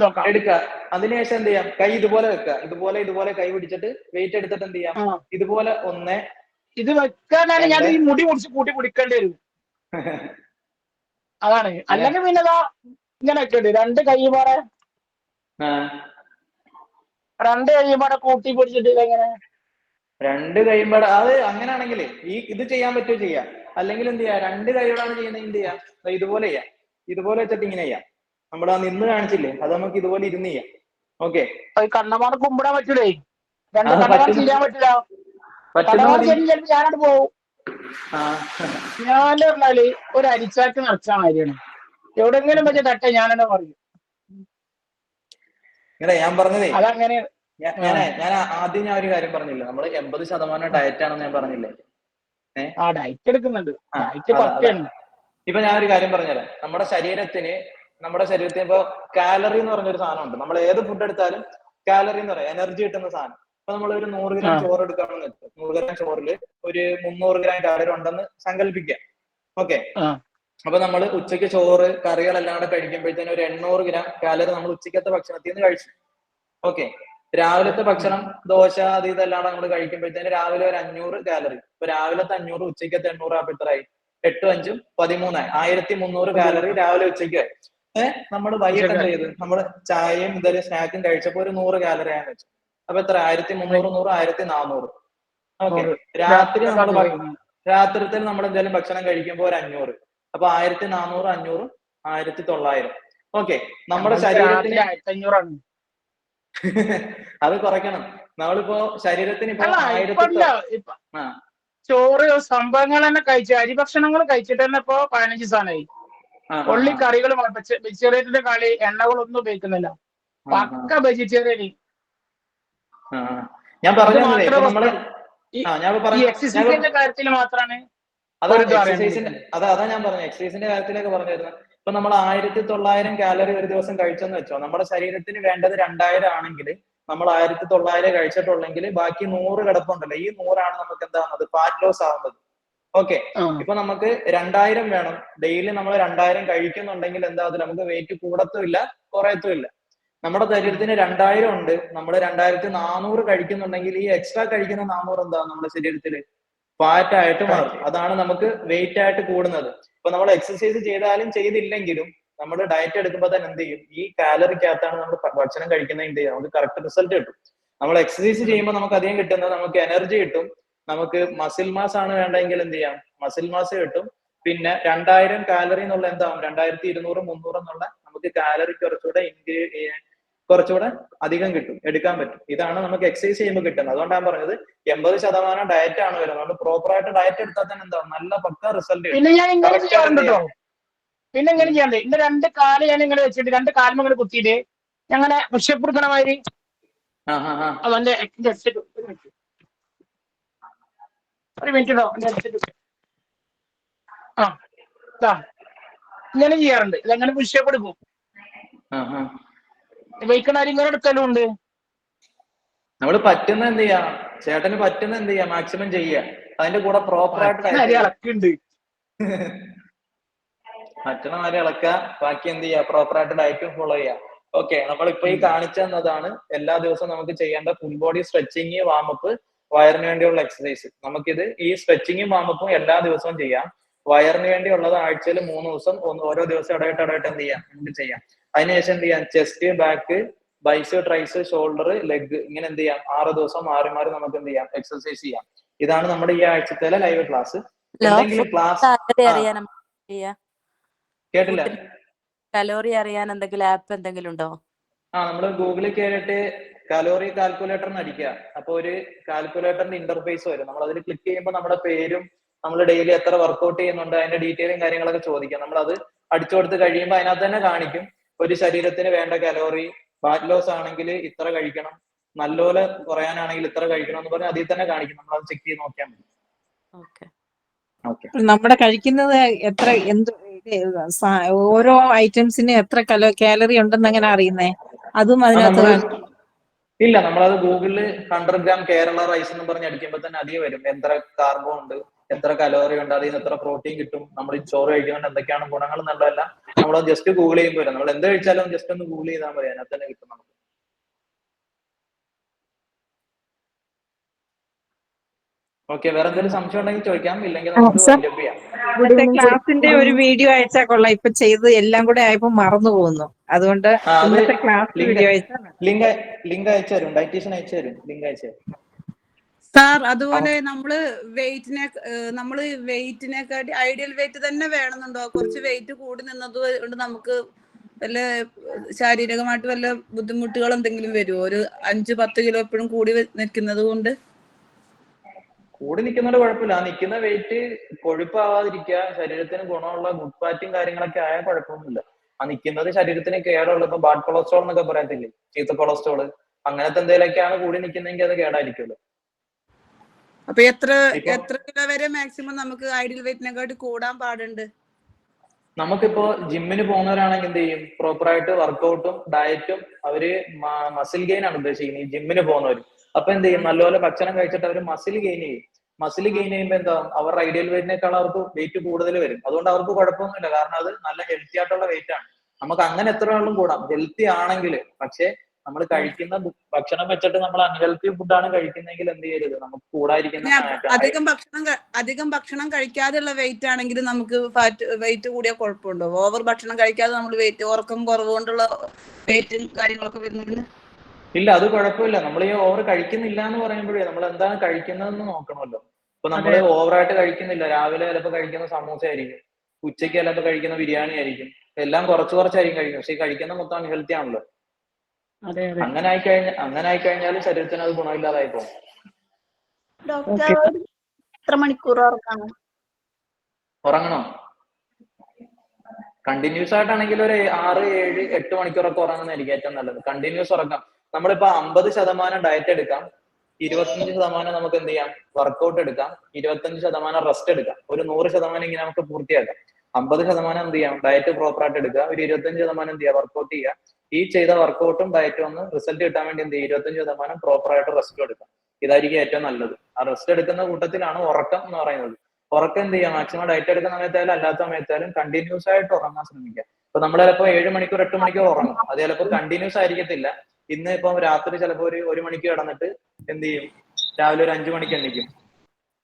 നോക്കാം. എടുക്കുക അതിനുശേഷം എന്ത് ചെയ്യാം? കൈ ഇതുപോലെ വെക്കുക ഇതുപോലെ ഇതുപോലെ കൈ പിടിച്ചിട്ട് വെയിറ്റ് എടുത്തിട്ട് എന്ത് ചെയ്യാം? ഇതുപോലെ ഒന്ന്. ഇത് വെക്കാനാണ് ഞാൻ ഈ മുടി മുടിച്ച് കൂട്ടി പിടിക്കേണ്ടി വരും. അതാണ്. അല്ലെങ്കിൽ പിന്നെ ഇങ്ങനെ വെക്കേണ്ടി. രണ്ട് കൈ പാടെ രണ്ട് കൈ പാടെ കൂട്ടി പിടിച്ചിട്ട് എങ്ങനെ രണ്ട് കൈമ്പട അത് അങ്ങനെയാണെങ്കിൽ ഈ ഇത് ചെയ്യാൻ പറ്റുമോ ചെയ്യാം? അല്ലെങ്കിൽ എന്ത് ചെയ്യാം? രണ്ട് കൈയോടാണ് ചെയ്യുന്നത് എന്ത് ചെയ്യാം? ഇതുപോലെ ചെയ്യാം. ഇതുപോലെ വെച്ചിട്ട് ഇങ്ങനെ ചെയ്യാം. നമ്മൾ ആ നിന്ന് കാണിച്ചില്ലേ? അത് നമുക്ക് ഇതുപോലെ ഇരുന്ന് ചെയ്യാം. ഓക്കെ കണ്ണമാടെ കുമ്പിടാൻ പറ്റൂലേ? ചെയ്യാൻ പറ്റില്ല ഞാനോട് ആ ഞാൻ പറഞ്ഞാൽ ഒരു അരിച്ചാക്ക് നിറച്ചാൽ മതിയാണ് എവിടെങ്കിലും വെച്ച് തട്ട ഞാനെന്നെ പറയും. ഞാൻ പറഞ്ഞതേ അതങ്ങനെ ഞാൻ ഞാൻ ആദ്യം ഞാൻ ഒരു കാര്യം പറഞ്ഞില്ല? നമ്മൾ എൺപത് ശതമാനം ഡയറ്റ് ആണെന്ന് ഞാൻ പറഞ്ഞില്ലേ? ആ ഡയറ്റ് എടുക്കുന്നുണ്ട്. ഡയറ്റ് ഇപ്പൊ ഞാൻ ഒരു കാര്യം പറഞ്ഞുതരാം. നമ്മുടെ ശരീരത്തിന് നമ്മുടെ ശരീരത്തിൽ ഇപ്പൊ കാലറി എന്ന് പറഞ്ഞൊരു സാധനമുണ്ട്. നമ്മൾ ഏത് ഫുഡ് എടുത്താലും കാലറി എന്ന് പറയാം എനർജി കിട്ടുന്ന സാധനം. ഇപ്പൊ നമ്മൾ ഒരു നൂറ് ഗ്രാം ചോറ് എടുക്കുകയാണെന്ന് വെച്ചോ. നൂറ് ഗ്രാം ചോറിൽ ഒരു മുന്നൂറ് ഗ്രാം കാലറി ഉണ്ടെന്ന് സങ്കല്പിക്കാം ഓക്കെ. അപ്പൊ നമ്മൾ ഉച്ചയ്ക്ക് ചോറ് കറികളെല്ലാം കൂടെ കഴിക്കുമ്പോഴത്തേനും ഒരു എണ്ണൂറ് ഗ്രാം കാലറി നമ്മൾ ഉച്ചക്കത്തെ ഭക്ഷണത്തിൽ നിന്ന് കഴിച്ചു. ഓക്കെ രാവിലത്തെ ഭക്ഷണം ദോശ അത് ഇതെല്ലാം കൂടെ നമ്മൾ കഴിക്കുമ്പോഴത്തേന് രാവിലെ ഒരു അഞ്ഞൂറ് കാലറി ഇപ്പൊ രാവിലത്തെ അഞ്ഞൂറ് ഉച്ചയ്ക്കത്തെ എണ്ണൂറ് അപ്പൊ ഇത്രയായി എട്ടും അഞ്ചും പതിമൂന്നായി. ആയിരത്തി മുന്നൂറ് കാലറി രാവിലെ ഉച്ചയ്ക്ക് ഏഹ് നമ്മൾ വൈകിട്ട് എന്താ ചെയ്തു? നമ്മൾ ചായയും ഇതൊരു സ്നാക്കും കഴിച്ചപ്പോ ഒരു നൂറ് കാലറി ആണ് വെച്ചു അപ്പൊ എത്ര? ആയിരത്തി മുന്നൂറ് നൂറ് ആയിരത്തി നാനൂറ് ഓക്കെ. രാത്രി നമ്മൾ രാത്രിത്തിൽ നമ്മൾ എന്തെങ്കിലും ഭക്ഷണം കഴിക്കുമ്പോൾ ഒരു അഞ്ഞൂറ്. അപ്പൊ ആയിരത്തി നാനൂറ് അഞ്ഞൂറ് ആയിരത്തി തൊള്ളായിരം. ഓക്കെ. നമ്മുടെ ശരീരത്തിന് അത് കുറയ്ക്കണം. നമ്മളിപ്പോ ശരീരത്തിന് ഇപ്പൊ ആയിരത്തി ചോറ് സംഭവങ്ങൾ തന്നെ കഴിച്ചു അരി ഭക്ഷണങ്ങൾ കഴിച്ചിട്ട് തന്നെ ഇപ്പൊ പതിനഞ്ച് സാധനമായി. ഒള്ളി ആ, കറികൾ വെജിറ്റേറിയന്റെ കളി എണ്ണകളൊന്നും ഉപയോഗിക്കുന്നില്ല. പക്ക വെജിറ്റേറിയൻ. ഞാൻ പറഞ്ഞു ഈ- എക്സസൈസിന്റെ കാര്യത്തിൽ മാത്രമാണ് അതാ അതാ ഞാൻ പറഞ്ഞു എക്സസൈസിന്റെ കാര്യത്തിലൊക്കെ പറഞ്ഞു തരുന്നത് ഇപ്പൊ നമ്മൾ ആയിരത്തി തൊള്ളായിരം കാലറി ഒരു ദിവസം കഴിച്ചെന്ന് വെച്ചോ നമ്മുടെ ശരീരത്തിന് വേണ്ടത് രണ്ടായിരം ആണെങ്കിൽ നമ്മൾ ആയിരത്തി തൊള്ളായിരം കഴിച്ചിട്ടുള്ളെങ്കിൽ ബാക്കി നൂറ് കിടപ്പുണ്ടല്ലോ. ഈ നൂറാണ് നമുക്ക് എന്താകുന്നത് ഫാറ്റ് ലോസ് ആവുന്നത്. ഓക്കെ ഇപ്പൊ നമുക്ക് രണ്ടായിരം വേണം. ഡെയിലി നമ്മൾ രണ്ടായിരം കഴിക്കുന്നുണ്ടെങ്കിൽ എന്താ അത്? നമുക്ക് വെയിറ്റ് കൂടത്തുമില്ല കുറയത്തുമില്ല. നമ്മുടെ ശരീരത്തിന് രണ്ടായിരം ഉണ്ട്. നമ്മൾ രണ്ടായിരത്തി നാനൂറ് കഴിക്കുന്നുണ്ടെങ്കിൽ ഈ എക്സ്ട്രാ കഴിക്കുന്ന നാനൂറ് എന്താ നമ്മുടെ ശരീരത്തിൽ ഫാറ്റ് ആയിട്ട് മാറും അതാണ് നമുക്ക് വെയിറ്റ് ആയിട്ട് കൂടുന്നത്. ഇപ്പൊ നമ്മൾ എക്സസൈസ് ചെയ്താലും ചെയ്തില്ലെങ്കിലും നമ്മൾ ഡയറ്റ് എടുക്കുമ്പോൾ തന്നെ എന്ത് ചെയ്യും? ഈ കാലറിക്കകത്താണ് നമ്മൾ ഭക്ഷണം കഴിക്കുന്നത് എന്ത് ചെയ്യും? നമുക്ക് കറക്റ്റ് റിസൾട്ട് കിട്ടും. നമ്മൾ എക്സസൈസ് ചെയ്യുമ്പോൾ നമുക്ക് അധികം കിട്ടുന്നത് നമുക്ക് എനർജി കിട്ടും. നമുക്ക് മസിൽ മാസ് ആണ് വേണ്ടെങ്കിൽ എന്ത് ചെയ്യാം? മസിൽ മാസ് കിട്ടും. പിന്നെ രണ്ടായിരം കാലറി എന്നുള്ള എന്താവും? രണ്ടായിരത്തി ഇരുന്നൂറ് മുന്നൂറ് എന്നുള്ള നമുക്ക് കാലറി കുറച്ചുകൂടെ ഇൻക്രീ കുറച്ചുകൂടെ അധികം കിട്ടും. എടുക്കാൻ പറ്റും. ഇതാണ് നമുക്ക് എക്സസൈസ് ചെയ്യുമ്പോൾ കിട്ടുന്നത്. അതുകൊണ്ടാണ് പറഞ്ഞത് എൺപത് ശതമാനം ഡയറ്റ് ആണ് വരുന്നത്. അതുകൊണ്ട് പ്രോപ്പർ ആയിട്ട് ഡയറ്റ് എടുത്താൽ തന്നെ എന്താ നല്ല പക്ക റിസൾട്ട് പിന്നെ ഞാൻ ഇങ്ങനെ ചെയ്യാറുണ്ട് പിന്നെ ഇങ്ങനെ ചെയ്യാറുണ്ട്. എന്റെ രണ്ട് കാൽ ഞാൻ ഇങ്ങനെ വെച്ചിട്ട് രണ്ട് കാലും ഇങ്ങനെ കുത്തിയിട്ട് ഞങ്ങനെ പുഷപ്പ് എടുക്കണ മാതിരി അതെന്റെ ഒരു മിനിറ്റ് ഇടോ ഹെഡ്സെറ്റ് ആ. ഇങ്ങനെ ചെയ്യാറുണ്ട്. ഇതങ്ങനെ പുഷപ്പ് എടുക്കും. വയ്ക്കണ ഇങ്ങനെ എടുക്കലും ഉണ്ട്. നമ്മൾ പറ്റുന്ന എന്ത് ചെയ്യാം? ചേട്ടന് പറ്റുന്ന എന്ത് ചെയ്യാം? മാക്സിമം ചെയ്യുക. അതിന്റെ കൂടെ പ്രോപ്പർ ആയിട്ട് ഇളക്കുണ്ട് മാതിരി ഇളക്കുക. ബാക്കി എന്ത് ചെയ്യുക പ്രോപ്പർ ആയിട്ട് ഡയറ്റും ഫോളോ ചെയ്യുക. ഓക്കെ നമ്മളിപ്പോ ഈ കാണിച്ചു തന്നതാണ് എല്ലാ ദിവസവും നമുക്ക് ചെയ്യേണ്ട ഫുൾ ബോഡി സ്ട്രെച്ചിങ് വാമപ്പ് വയറിന് വേണ്ടിയുള്ള എക്സസൈസ് നമുക്കിത് ഈ സ്ട്രെച്ചിങ്ങും വാമപ്പും എല്ലാ ദിവസവും ചെയ്യാം. വയറിന് വേണ്ടിയുള്ളത് ആഴ്ചയിൽ മൂന്ന് ദിവസം ഒന്ന് ഓരോ ദിവസം ഇടവിട്ട് ഇടവിട്ട് എന്ത് ചെയ്യാം? നമുക്ക് ചെയ്യാം. അതിനുശേഷം എന്ത് ചെയ്യാം? Chest back bis tris shoulder leg ഇങ്ങനെ എന്ത് ചെയ്യാം? ആറ് ദിവസം മാറി മാറി നമുക്ക് എന്ത് ചെയ്യാം? എക്സസൈസ് ചെയ്യാം. ഇതാണ് നമ്മുടെ ഈ ആഴ്ചത്തെ ലൈവ് ക്ലാസ് എന്തെങ്കിലും ക്ലാസ് കേട്ടില്ല. കലോറി അറിയാൻ എന്തെങ്കിലും ആപ്പ് എന്തെങ്കിലും ഉണ്ടോ? ആ നമ്മൾ ഗൂഗിളിൽ കയറിയിട്ട് കലോറി കാൽക്കുലേറ്റർ എന്ന് അടിക്കുക. അപ്പൊ ഒരു കാൽക്കുലേറ്ററിന്റെ ഇന്റർഫേസ് വരും. നമ്മൾ അതിൽ ക്ലിക്ക് ചെയ്യുമ്പോൾ നമ്മുടെ പേരും നമ്മൾ ഡെയിലി എത്ര വർക്കൗട്ട് ചെയ്യുന്നുണ്ട് അതിന്റെ ഡീറ്റെയിലും കാര്യങ്ങളൊക്കെ ചോദിക്കാം. നമ്മൾ അത് അടിച്ചു കൊടുത്ത് കഴിയുമ്പോൾ അതിനകത്ത് തന്നെ കാണിക്കും. ഒരു ശരീരത്തിന് വേണ്ട കലോറി ഫാറ്റ് ലോസ് ആണെങ്കിൽ ഇത്ര കഴിക്കണം നല്ലപോലെ കുറയാനാണെങ്കിൽ ഇത്ര കഴിക്കണം എന്ന് പറഞ്ഞാൽ അതിൽ തന്നെ കാണിക്കും. നമ്മൾ അത് ചെക്ക് ചെയ്ത് നോക്കിയാൽ മതി. ഓക്കെ. ഓക്കെ. നമ്മുടെ കഴിക്കുന്നത് എത്ര എന്ത് ഓരോ ഐറ്റംസിന് എത്ര കലോ കാലറി ഉണ്ടെന്ന് അങ്ങനെ അറിയുന്നേ? അതും അതിനകത്ത്. ഇല്ല നമ്മളത് ഗൂഗിളിൽ ഹൺഡ്രഡ് ഗ്രാം കേരള റൈസ് എന്ന് പറഞ്ഞ് അടിക്കുമ്പോൾ തന്നെ അധികം വരും. എത്ര കാർബോ ഉണ്ട് എത്ര കലോറി ഉണ്ട് അതിൽ നിന്ന് എത്ര പ്രോട്ടീൻ കിട്ടും നമ്മൾ ചോറ് കഴിക്കുന്നുണ്ട് എന്തൊക്കെയാണ് ഗുണങ്ങൾ എന്നുള്ളതല്ല നമ്മൾ ജസ്റ്റ് ഗൂഗിൾ ചെയ്യുമ്പോൾ നമ്മൾ എന്ത് കഴിച്ചാലും ജസ്റ്റ് ഒന്ന് ഗൂഗിൾ ചെയ്താൽ മതി അതിനകത്ത് തന്നെ കിട്ടും നമുക്ക്. ഓക്കെ വേറെ എന്തെങ്കിലും സംശയം ഉണ്ടെങ്കിൽ ചോദിക്കാം. ഇല്ലെങ്കിൽ നമുക്ക് ക്ലാസിന്റെ ഒരു വീഡിയോ അയച്ചാൽ കൊള്ളാം. ഇപ്പൊ ചെയ്ത് എല്ലാം കൂടെ ആയപ്പോ മറന്നു പോകുന്നു. അതുകൊണ്ട് ക്ലാസ് വീഡിയോ ലിങ്ക് ലിങ്ക് അയച്ചു തരും. ഡയറ്റീഷ്യൻ അയച്ചു തരും. ലിങ്ക് അയച്ചു തരും. സാർ അതുപോലെ നമ്മൾ വെയിറ്റിനെ നമ്മൾ വെയിറ്റിനെക്കാട്ടി ഐഡിയൽ വെയിറ്റ് തന്നെ വേണമെന്നുണ്ടോ? കുറച്ച് വെയിറ്റ് കൂടി നിന്നത് കൊണ്ട് നമുക്ക് വല്ല ശാരീരികമായിട്ട് വല്ല ബുദ്ധിമുട്ടുകൾ എന്തെങ്കിലും വരുമോ ഒരു അഞ്ച് പത്ത് കിലോ എപ്പോഴും കൂടി നിൽക്കുന്നത് കൊണ്ട്? കൂടി നിൽക്കുന്നതുകൊണ്ട് കുഴപ്പമില്ല. ആ നിൽക്കുന്ന വെയിറ്റ് കൊഴുപ്പാവാതിരിക്കുക ശരീരത്തിന് ഗുണമുള്ള ഗുഡ് ഫാറ്റും കാര്യങ്ങളൊക്കെ ആയാൽ കുഴപ്പമൊന്നുമില്ല. ആ നിൽക്കുന്നത് ശരീരത്തിന് കേടുള്ള. ഇപ്പൊ ബാഡ് കൊളസ്ട്രോൾ എന്നൊക്കെ പറയത്തില്ലേ? ചീത്ത കൊളസ്ട്രോൾ അങ്ങനത്തെ എന്തെങ്കിലുമൊക്കെയാണ് കൂടി നിൽക്കുന്നതെങ്കിൽ അത് കേടായിരിക്കുമല്ലോ. അപ്പൊ എത്ര എത്ര കിലോ വരെ മാക്സിമം നമുക്ക് ഐഡിയൽ വെയിറ്റിനെക്കാട്ടി കൂടാൻ പാടുണ്ട്? നമുക്കിപ്പോ ജിമ്മിന് പോകുന്നവരാണെങ്കിൽ എന്ത് ചെയ്യും? പ്രോപ്പർ ആയിട്ട് വർക്കൗട്ടും ഡയറ്റും അവർ മസിൽ ഗെയിൻ ആണ് ഉദ്ദേശിക്കുന്നത്. ജിമ്മിന് പോകുന്നവർ അപ്പൊ എന്ത് ചെയ്യും? നല്ലപോലെ ഭക്ഷണം കഴിച്ചിട്ട് അവർ മസിൽ ഗെയിൻ ചെയ്യും. മസിൽ ഗെയിൻ ചെയ്യുമ്പോൾ എന്താ? അവരുടെ ഐഡിയൽ വെയിറ്റിനേക്കാൾ അവർക്ക് വെയിറ്റ് കൂടുതൽ വരും. അതുകൊണ്ട് അവർക്ക് കുഴപ്പമൊന്നുമില്ല. കാരണം അത് നല്ല ഹെൽത്തി ആയിട്ടുള്ള വെയിറ്റ് ആണ്. നമുക്ക് അങ്ങനെ എത്ര ആളും കൂടാം. ഹെൽത്തി ആണെങ്കിൽ പക്ഷേ നമ്മൾ കഴിക്കുന്ന ഭക്ഷണം വെച്ചിട്ട് നമ്മൾ അൺഹെൽത്തി ഫുഡാണ് കഴിക്കുന്നതെങ്കിൽ എന്ത് ചെയ്യരുത്? നമുക്ക് കൂടാതിരിക്കുന്ന അധികം ഭക്ഷണം അധികം ഭക്ഷണം കഴിക്കാതെയുള്ള വെയിറ്റ് ആണെങ്കിൽ നമുക്ക് ഫാറ്റ് വെയിറ്റ് കൂടിയ കുഴപ്പമുണ്ടോ? ഓവർ ഭക്ഷണം കഴിക്കാതെ നമ്മൾ വെയിറ്റ് ഉറക്കം കുറവ് കൊണ്ടുള്ള വെയിറ്റും കാര്യങ്ങളൊക്കെ വരുന്നതിന് ഇല്ല അത് കുഴപ്പമില്ല. നമ്മൾ ഈ ഓവർ കഴിക്കുന്നില്ല എന്ന് പറയുമ്പോഴേ നമ്മൾ എന്താണ് കഴിക്കുന്നതെന്ന് നോക്കണമല്ലോ. ഇപ്പൊ നമ്മൾ ഓവറായിട്ട് കഴിക്കുന്നില്ല. രാവിലെ ചിലപ്പോൾ കഴിക്കുന്ന സമൂസ ആയിരിക്കും. ഉച്ചയ്ക്ക് ചിലപ്പോൾ കഴിക്കുന്ന ബിരിയാണി ആയിരിക്കും. എല്ലാം കുറച്ച് കുറച്ചായിരിക്കും കഴിക്കും പക്ഷെ ഈ കഴിക്കുന്ന മൊത്തം ഹെൽത്തി ആണല്ലോ. അങ്ങനെ ആയി കഴിഞ്ഞാൽ അങ്ങനെ അങ്ങനെ ആയിക്കഴിഞ്ഞാൽ ശരീരത്തിന് അത് ഗുണമില്ലാതായി പോകും. ഡോക്ടർ എത്ര മണിക്കൂർ ഉറങ്ങണം? ഉറങ്ങണോ? കണ്ടിന്യൂസ് ആയിട്ടാണെങ്കിൽ ഒരു ആറ് ഏഴ് എട്ട് മണിക്കൂറൊക്കെ ഉറങ്ങുന്നതായിരിക്കും ഏറ്റവും നല്ലത്. കണ്ടിന്യൂസ് ഉറങ്ങാം. നമ്മളിപ്പോ അമ്പത് ശതമാനം ഡയറ്റ് എടുക്കാം. ഇരുപത്തഞ്ച് ശതമാനം നമുക്ക് എന്ത് ചെയ്യാം? വർക്കൗട്ട് എടുക്കാം. ഇരുപത്തഞ്ച് ശതമാനം റെസ്റ്റ് എടുക്കാം. ഒരു നൂറ് ശതമാനം ഇങ്ങനെ നമുക്ക് പൂർത്തിയാക്കാം. അമ്പത് ശതമാനം എന്ത് ചെയ്യാം? ഡയറ്റ് പ്രോപ്പർ ആയിട്ട് എടുക്കുക. ഒരു ഇരുപത്തഞ്ച് ശതമാനം എന്ത് ചെയ്യുക വർക്കൗട്ട് ചെയ്യുക. ഈ ചെയ്ത വർക്കൗട്ടും ഡയറ്റും ഒന്ന് റിസൾട്ട് കിട്ടാൻ വേണ്ടി എന്ത് ചെയ്യുക ഇരുപത്തഞ്ച് ശതമാനം പ്രോപ്പർ ആയിട്ട് റെസ്റ്റ് എടുക്കാം. ഇതായിരിക്കും ഏറ്റവും നല്ലത്. ആ റെസ്റ്റ് എടുക്കുന്ന കൂട്ടത്തിലാണ് ഉറക്കം എന്ന് പറയുന്നത്. ഉറക്കം എന്ത് ചെയ്യാം? മാക്സിമം ഡയറ്റ് എടുക്കുന്ന സമയത്തായാലും അല്ലാത്ത സമയത്തായാലും കണ്ടിന്യൂസ് ആയിട്ട് ഉറങ്ങാൻ ശ്രമിക്കുക. ഇപ്പൊ നമ്മൾ ചിലപ്പോൾ ഏഴ് മണിക്കൂർ എട്ട് മണിക്കൂർ ഉറങ്ങും. അത് ചിലപ്പോൾ കണ്ടിന്യൂസ് ആയിരിക്കത്തില്ല. ഇന്ന് ഇപ്പം രാത്രി ചിലപ്പോൾ ഒരു ഒരു മണിക്ക് കിടന്നിട്ട് എന്ത് ചെയ്യും? രാവിലെ ഒരു അഞ്ചു മണിക്ക് എണ്ണിക്കും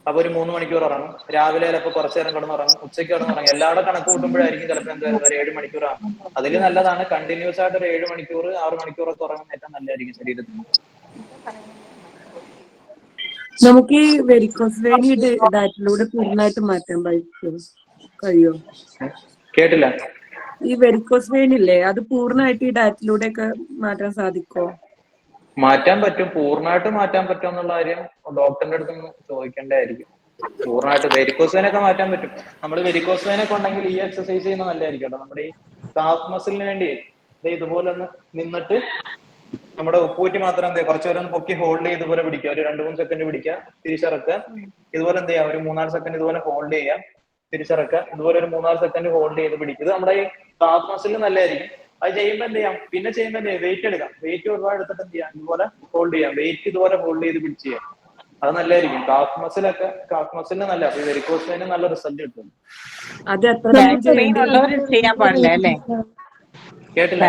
അപ്പൊ ഒരു മൂന്ന് മണിക്കൂർ ഉറങ്ങും. രാവിലെ ചിലപ്പോൾ കുറച്ചു നേരം കിടന്നുറങ്ങും ഉച്ചയ്ക്ക് കിടന്നുറങ്ങും എല്ലാവരുടെ കണക്ക് കൂട്ടുമ്പോഴായിരിക്കും ചിലപ്പോൾ എന്താ ഒരു ഏഴ് മണിക്കൂർ ആകും അതിൽ നല്ലതാണ്. കണ്ടിന്യൂസ് ആയിട്ട് ഒരു ഏഴ് മണിക്കൂർ ആറ് മണിക്കൂറൊക്കെ ഉറങ്ങുന്ന ഏറ്റവും നല്ലതായിരിക്കും ശരീരത്തിന്. നമുക്ക് ഈ വെരിക്കോസ് വെയിൻ ഡാറ്റിലൂടെ ഡയറ്റിലൂടെ പൂർണമായിട്ട് മാറ്റാൻ കഴിയോ കേട്ടില്ല. ഈ വെരിക്കോസ് വെയിൻ ഇല്ലേ? അത് പൂർണമായിട്ട് ഈ ഡയറ്റിലൂടെ ഒക്കെ മാറ്റാൻ സാധിക്കോ മാറ്റാൻ പറ്റും. പൂർണമായിട്ട് മാറ്റാൻ പറ്റും എന്നുള്ള കാര്യം ഡോക്ടറിന്റെ അടുത്ത് ചോദിക്കേണ്ടതായിരിക്കും. പൂർണമായിട്ട് വെരിക്കോസ് വെയിനൊക്കെ മാറ്റാൻ പറ്റും. നമ്മൾ വെരിക്കോസ് വെയിനൊക്കെ ഉണ്ടെങ്കിൽ ഈ എക്സസൈസ് ചെയ്യുന്ന നല്ലതായിരിക്കും കേട്ടോ. നമ്മുടെ ഈ കാഫ് മസിലിന് വേണ്ടി ഇതുപോലെ ഒന്ന് നിന്നിട്ട് നമ്മുടെ ഉപ്പൂറ്റി മാത്രം എന്ത് കുറച്ചു നേരം പൊക്കി ഹോൾഡ് ചെയ്ത് ഇതുപോലെ പിടിക്കുക. ഒരു രണ്ട് മൂന്ന് സെക്കൻഡ് പിടിക്കുക. തിരിച്ചിറക്കുക. ഇതുപോലെ എന്ത് ചെയ്യാം ഒരു മൂന്നാൽ സെക്കൻഡ് ഇതുപോലെ ഹോൾഡ് ചെയ്യാം തിരിച്ചിറക്കുക. ഇതുപോലെ ഒരു മൂന്നാൽ സെക്കൻഡ് ഹോൾഡ് ചെയ്ത് പിടിക്കുക. ഇത് നമ്മുടെ ഈ കാഫ് മസിൽ നല്ലതായിരിക്കും. അത് ചെയ്യുമ്പോൾ എന്ത് ചെയ്യാം? പിന്നെ ചെയ്യുമ്പോൾ എന്ത് ചെയ്യാം? വെയിറ്റ് എടുക്കാം. വെയിറ്റ് ഒരുപാട് എടുത്തിട്ട് എന്ത് ചെയ്യാം? ഇതുപോലെ ഹോൾഡ് ചെയ്യാം. വെയിറ്റ് ഇതുപോലെ ഹോൾഡ് ചെയ്ത് പിടിച്ച് ചെയ്യാം. അത് നല്ലതായിരിക്കും. കാഫ് മസിലൊക്കെ കാഫ് മസിലിന് നല്ല അപ്പൊ വെരിക്കോസ് വെയിന് നല്ല റിസൾട്ട് കിട്ടും. അത് എത്ര ബാക്ക് പെയിൻ ഉള്ളവർ ചെയ്യാൻ പാടില്ല അല്ലേ? കേട്ടില്ല?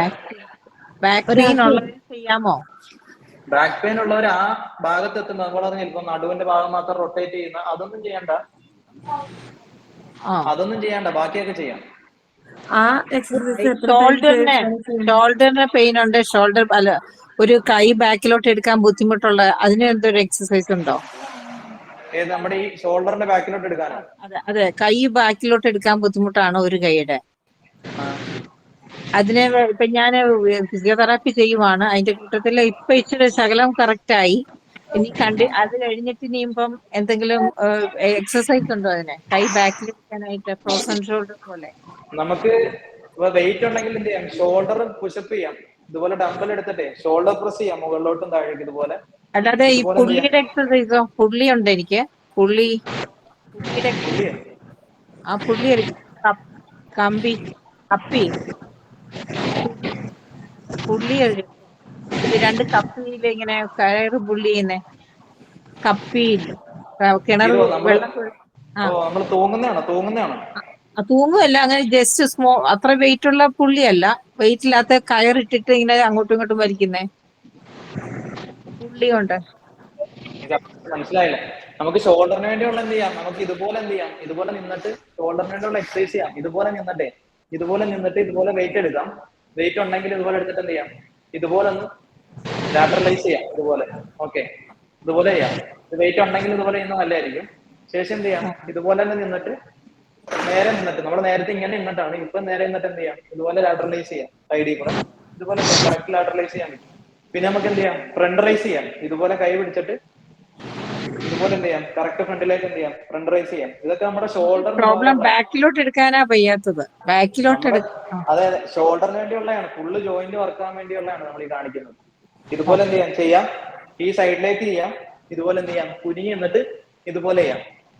ബാക്ക് പെയിൻ ഉള്ളവർ ചെയ്യാമോ? ബാക്ക് പെയിൻ ഉള്ളവർ ആ ഭാഗത്ത് എത്തുമ്പോൾ നമ്മൾ പറഞ്ഞ ഇപ്പൊ നടുവിന്റെ ഭാഗം മാത്രം റൊട്ടേറ്റ് ചെയ്യുന്ന അതൊന്നും ചെയ്യണ്ട. അതൊന്നും ചെയ്യണ്ട ബാക്കിയൊക്കെ ചെയ്യാം. ആ എക്സസൈസ് ഷോൾഡറിന് ഷോൾഡറിന് പെയിൻ ഉണ്ട് ഷോൾഡർ അല്ല ഒരു കൈ ബാക്കിലോട്ട് എടുക്കാൻ ബുദ്ധിമുട്ടുള്ള അതിന് എന്തൊരു എക്സസൈസ് ഉണ്ടോ? നമ്മുടെ ഈ ഷോൾഡറിന്റെ ബാക്കിലോട്ട് എടുക്കാനോ? അതെ അതെ കൈ ബാക്കിലോട്ട് എടുക്കാൻ ബുദ്ധിമുട്ടാണ് ഒരു കൈയുടെ. അതിന് ഇപ്പൊ ഞാൻ ഫിസിയോതെറാപ്പി ചെയ്യുവാണ്. അതിന്റെ കൂട്ടത്തിൽ ഇപ്പൊ ഇച്ചിരി ശകലം കറക്റ്റ് ആയി. ഇനി കണ്ടി അത് കഴിഞ്ഞിട്ട് ഇനിയിപ്പം എന്തെങ്കിലും എക്സസൈസ് ഉണ്ടോ അതിന്? കൈ ബാക്കിൽ വെക്കാനായിട്ട് ഫ്രോസൺ ഷോൾഡർ പോലെ. നമുക്ക് വെയിറ്റ് ഉണ്ടെങ്കിൽ എന്ത് ചെയ്യാം? ഷോൾഡർ പുഷപ്പ് ചെയ്യാം. ഇതുപോലെ ഡംബൽ എടുത്തിട്ട് ഷോൾഡർ പ്രസ് ചെയ്യാം മുകളിലോട്ടും താഴേക്ക് ഇതുപോലെ. അല്ലാതെ ഈ പുള്ളിയുടെ എക്സസൈസോ പുള്ളി ഉണ്ട് എനിക്ക്. പുള്ളി ആ പുള്ളി കമ്പി കപ്പി. പുള്ളി എടുക്കും. രണ്ട് കപ്പിയിൽ ഇങ്ങനെ കയറ് പുള്ളി ചെയ്യുന്നേ കപ്പിയിൽ കിണർ വെള്ളം തൂങ്ങുമല്ല അങ്ങനെ ജസ്റ്റ് സ്മോ അത്ര വെയിറ്റ് ഉള്ള പുള്ളിയല്ല. വെയിറ്റ് ഇല്ലാത്ത കയറിട്ടിട്ട് ഇങ്ങനെ അങ്ങോട്ടും ഇങ്ങോട്ടും വലിക്കുന്നേ. പുള്ളി കൊണ്ട് മനസ്സിലായില്ല? നമുക്ക് ഷോൾഡറിന് വേണ്ടിയുള്ള എന്ത് ചെയ്യാം? നമുക്ക് ഇതുപോലെ എന്ത് ചെയ്യാം? ഇതുപോലെ നിന്നിട്ട് ഷോൾഡറിന് വേണ്ടിയുള്ള എക്സസൈസ് ചെയ്യാം. ഇതുപോലെ നിന്നിട്ടേ. ഇതുപോലെ നിന്നിട്ട് ഇതുപോലെ വെയിറ്റ് എടുക്കാം. വെയിറ്റ് ഉണ്ടെങ്കിൽ ഇതുപോലെ എടുത്തിട്ട് എന്ത് ചെയ്യാം? ഇതുപോലെ ഒന്ന് ലാറ്ററലൈസ് ചെയ്യാം ഇതുപോലെ. ഓക്കെ ഇതുപോലെ ചെയ്യാം. വെയിറ്റ് ഉണ്ടെങ്കിൽ ഇതുപോലെ ചെയ്യുന്നത് നല്ലതായിരിക്കും. ശേഷം എന്ത് ചെയ്യാം? ഇതുപോലെ തന്നെ നിന്നിട്ട് നേരെ നിന്നിട്ട് നമ്മൾ നേരത്തെ ഇങ്ങനെ നിന്നിട്ടാണ് ഇപ്പൊ നേരെ നിന്നിട്ട് എന്ത് ചെയ്യാം? ഇതുപോലെ ലാറ്ററലൈസ് ചെയ്യാം സൈഡിൽ കൂടെ. ഇതുപോലെ കറക്റ്റ് ലാറ്ററലൈസ് ചെയ്യാൻ പറ്റും. പിന്നെ നമുക്ക് എന്ത് ചെയ്യാം? ഫ്രണ്ട് റൈസ് ചെയ്യാം. ഇതുപോലെ കൈ പിടിച്ചിട്ട് ഇതുപോലെ എന്ത് ചെയ്യാം? കറക്റ്റ് ഫ്രണ്ടിലേക്ക് എന്ത് ചെയ്യാം? ഫ്രണ്ട് റൈസ് ചെയ്യാം. ഇതൊക്കെ നമ്മുടെ ഷോൾഡർ പ്രോബ്ലം ബാക്കിലോട്ട് എടുക്കാനാ വയ്യാത്തത്. ബാക്കിലോട്ട് അതെ ഷോൾഡറിന് വേണ്ടിയുള്ളതാണ്. ഫുള്ള് ജോയിന്റ് വർക്ക് ആവാൻ വേണ്ടിയുള്ളതാണ് നമ്മൾ ഈ കാണിക്കുന്നത്. ഇതുപോലെ എന്ത് ചെയ്യാം? ചെയ്യാം. ഈ സൈഡിലേക്ക് ചെയ്യാം. ഇതുപോലെ എന്ത് ചെയ്യാം? കുനി എന്നിട്ട് ഇതുപോലെ ചെയ്യാം.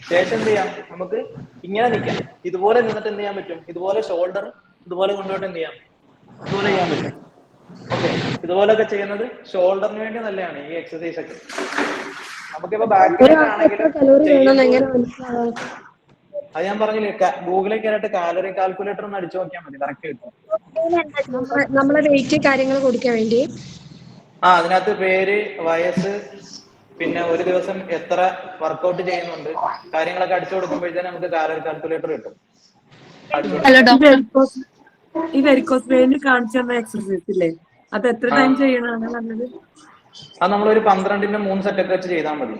ശേഷം എന്ത് ചെയ്യാം? നമുക്ക് ഇങ്ങനെ നിൽക്കാം. ഇതുപോലെ നിന്നിട്ട് എന്ത് ചെയ്യാൻ പറ്റും? ഇതുപോലെ ഷോൾഡർ ഇതുപോലെ കൊണ്ടുപോയിട്ട് എന്ത് ചെയ്യാം? ഇതുപോലെ ചെയ്യാൻ പറ്റും. ഓക്കെ ഇതുപോലൊക്കെ ചെയ്യുന്നത് ഷോൾഡറിന് വേണ്ടി നല്ലതാണ് ഈ എക്സസൈസ് ഒക്കെ. നമുക്കിപ്പോ ചെയ്യുമ്പോൾ അത് ഞാൻ പറഞ്ഞില്ലേ ഗൂഗിളിൽ കയറിയിട്ട് കാലറി കാൽക്കുലേറ്റർ ഒന്ന് അടിച്ചു നോക്കിയാൽ മതി. കറക്റ്റ് കിട്ടും നമ്മ- നമ്മളെ വെയിറ്റ് കാര്യങ്ങൾ കൊടുക്കാൻ വേണ്ടി ആ അതിനകത്ത് പേര് വയസ്സ് പിന്നെ ഒരു ദിവസം എത്ര വർക്കൗട്ട് ചെയ്യുന്നുണ്ട് കാര്യങ്ങളൊക്കെ അടിച്ചു കൊടുക്കുമ്പോഴത്തേനും നമുക്ക് കാലറി കാൽക്കുലേറ്റർ കിട്ടും. ഈ വെരിക്കോസ് വെയിന് കാണിച്ചു തന്ന എക്സർസൈസ് ഇല്ലേ? അത് എത്ര ടൈം ചെയ്യണമെന്ന് പറഞ്ഞത് അത് നമ്മളൊരു പന്ത്രണ്ടിന്റെ മൂന്ന് സെറ്റ് ഒക്കെ വെച്ച് ചെയ്താൽ മതി.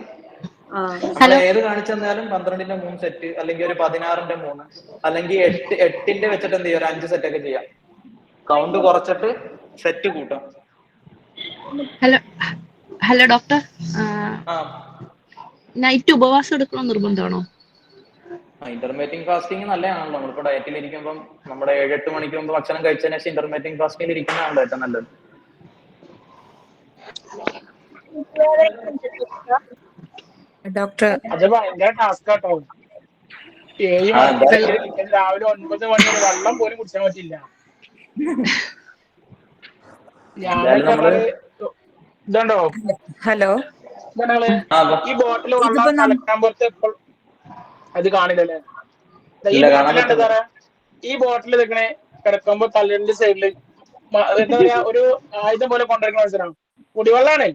ഏത് കാണിച്ചു തന്നാലും പന്ത്രണ്ടിന്റെ മൂന്ന് സെറ്റ് അല്ലെങ്കിൽ ഒരു പതിനാറിന്റെ മൂന്ന് അല്ലെങ്കിൽ എട്ട് എട്ടിന്റെ വെച്ചിട്ട് എന്ത് ചെയ്യാം? ഒരു അഞ്ച് സെറ്റ് ഒക്കെ ചെയ്യാം. കൗണ്ട് കുറച്ചിട്ട് സെറ്റ് കൂട്ടാം. Hello hello doctor. നൈറ്റ് ഉപവാസം എടുക്കണം നിർബന്ധമാണോ? ഇന്റർമീറ്റിംഗ് ഫാസ്റ്റിംഗ് നല്ലതാണല്ലോ. നമ്മളിപ്പോ ഡയറ്റിൽ ഇരിക്കുമ്പോൾ നമ്മുടെ ഏഴ് എട്ട് മണിക്ക് മുമ്പ് ഭക്ഷണം കഴിച്ചതിന് ശേഷം ഇന്റർമീറ്റിംഗ് ഫാസ്റ്റിംഗിൽ ഇരിക്കുന്നതാണല്ലോ ഏറ്റവും നല്ലത്. ഡോക്ടർ. ടാസ്ക് കേട്ടോ ഏഴ് മണിക്ക് രാവിലെ ഒൻപത് മണി വെള്ളം പോലും കുടിക്കാൻ പറ്റില്ല. ഇതുണ്ടോ? ഹലോ. ഈ ബോട്ടിൽ വെള്ളം കലക്കാൻ പുറത്ത് എപ്പോൾ അത് കാണില്ലല്ലേ? ഈ ബോട്ടിലുണ്ട് സാറേ ഈ ബോട്ടിൽ നിൽക്കണേ കിടക്കുമ്പോ തലന്റെ സൈഡിൽ എന്താ പറയാ ഒരു ആയുധം പോലെ കൊണ്ടിരിക്കുന്ന മനസ്സിലാണ് കുടിവെള്ളാണ്.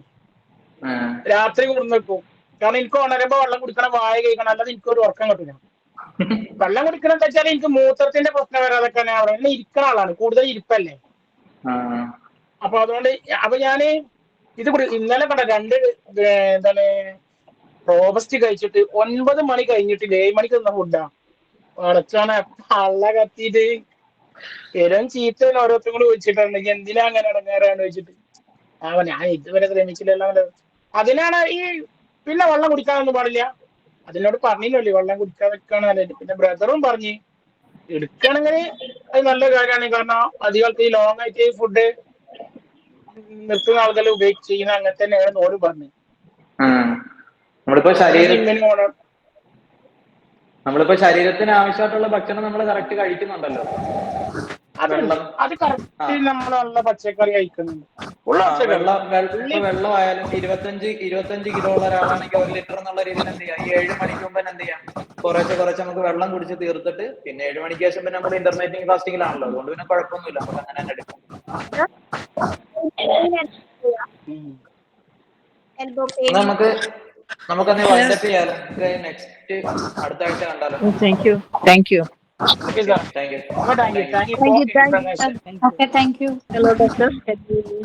രാത്രി കൂടുന്ന വെക്കും കാരണം എനിക്ക് ഉണരുമ്പോ വെള്ളം കുടിക്കണം വായ കഴിക്കണം അല്ലാതെ എനിക്ക് ഒരു ഉറക്കം കിട്ടില്ല വെള്ളം കുടിക്കണം എന്താ വെച്ചാൽ എനിക്ക് മൂത്രത്തിന്റെ പ്രശ്നം വരാതൊക്കെ ഞാൻ പറയുന്നത് ഇരിക്കണ ആളാണ്. കൂടുതൽ ഇരിപ്പല്ലേ? അപ്പൊ അതുകൊണ്ട് അപ്പൊ ഞാൻ ഇത് ഇന്നലെ കണ്ട രണ്ട് എന്താണ് റോബസ്റ്റ് കഴിച്ചിട്ട് ഒൻപത് മണി കഴിഞ്ഞിട്ടില്ല ഏഴ് മണിക്ക് തന്ന ഫുഡാ അടച്ചാണ് പള്ള കത്തിയിട്ട് സ്ഥിരം ചീത്ത ഓരോരുത്തരും കൂടി ചോദിച്ചിട്ടുണ്ടെങ്കിൽ എന്തിനാ അങ്ങനെ ഇടങ്ങാറാന്ന് ചോദിച്ചിട്ട്. ആ ഞാൻ ഇതുവരെ ശ്രമിച്ചില്ലല്ലോ അതിനാണ് ഈ പിന്നെ വെള്ളം കുടിക്കാനൊന്നും പാടില്ല. അതിനോട് പറഞ്ഞില്ലല്ലോ വെള്ളം കുടിക്കാൻ വെക്കാണ് പിന്നെ ബ്രദറും പറഞ്ഞ് എടുക്കണെങ്കിൽ അത് നല്ല കാര്യമാണ്. കാരണം അധികം ഈ ലോങ് ആയിട്ട് ഫുഡ് നിർത്തുന്ന ആളുകൾ ഉപയോഗിച്ച് ചെയ്യുന്ന അങ്ങനെ തന്നെയാണ് ഓര് പറഞ്ഞത്. നമ്മളിപ്പോ ശരീരം നമ്മളിപ്പോ ശരീരത്തിന് ആവശ്യമായിട്ടുള്ള ഭക്ഷണം നമ്മൾ കറക്റ്റ് കഴിക്കുന്നുണ്ടല്ലോ അത് കറക്റ്റ് നമ്മൾ നല്ല പച്ചക്കറി കഴിക്കുന്നുണ്ട്. ഉള്ള വെള്ളം ആയാലും ഇരുപത്തഞ്ച് ഇരുപത്തഞ്ച് കിലോ ഉള്ള ഒരാളാണെങ്കിൽ ഒരു ലിറ്റർ എന്നുള്ള രീതിയിൽ എന്ത് ചെയ്യാം? ഈ ഏഴ് മണിക്ക് മുമ്പ് എന്ത് ചെയ്യാം? കുറച്ച് കുറച്ച് നമുക്ക് വെള്ളം കുടിച്ച് തീർത്തിട്ട് പിന്നെ ഏഴ് മണിക്ക് ശേഷം പിന്നെ നമ്മൾ ഇന്റർമീറ്റിംഗ് ഫാസ്റ്റിംഗിലാണല്ലോ അതുകൊണ്ട് പിന്നെ കുഴപ്പമൊന്നുമില്ല. നമുക്ക് അങ്ങനെ തന്നെ എടുക്കാം. നമുക്ക് നമുക്കന്ന് വാട്സപ്പ് ചെയ്യാലോ? നെക്സ്റ്റ് അടുത്ത ആഴ്ച കണ്ടാലോ? Thank you thank you okay sir thank you thank you thank you Thank you, thank you, information okay thank you hello doctor cut ചെയ്തു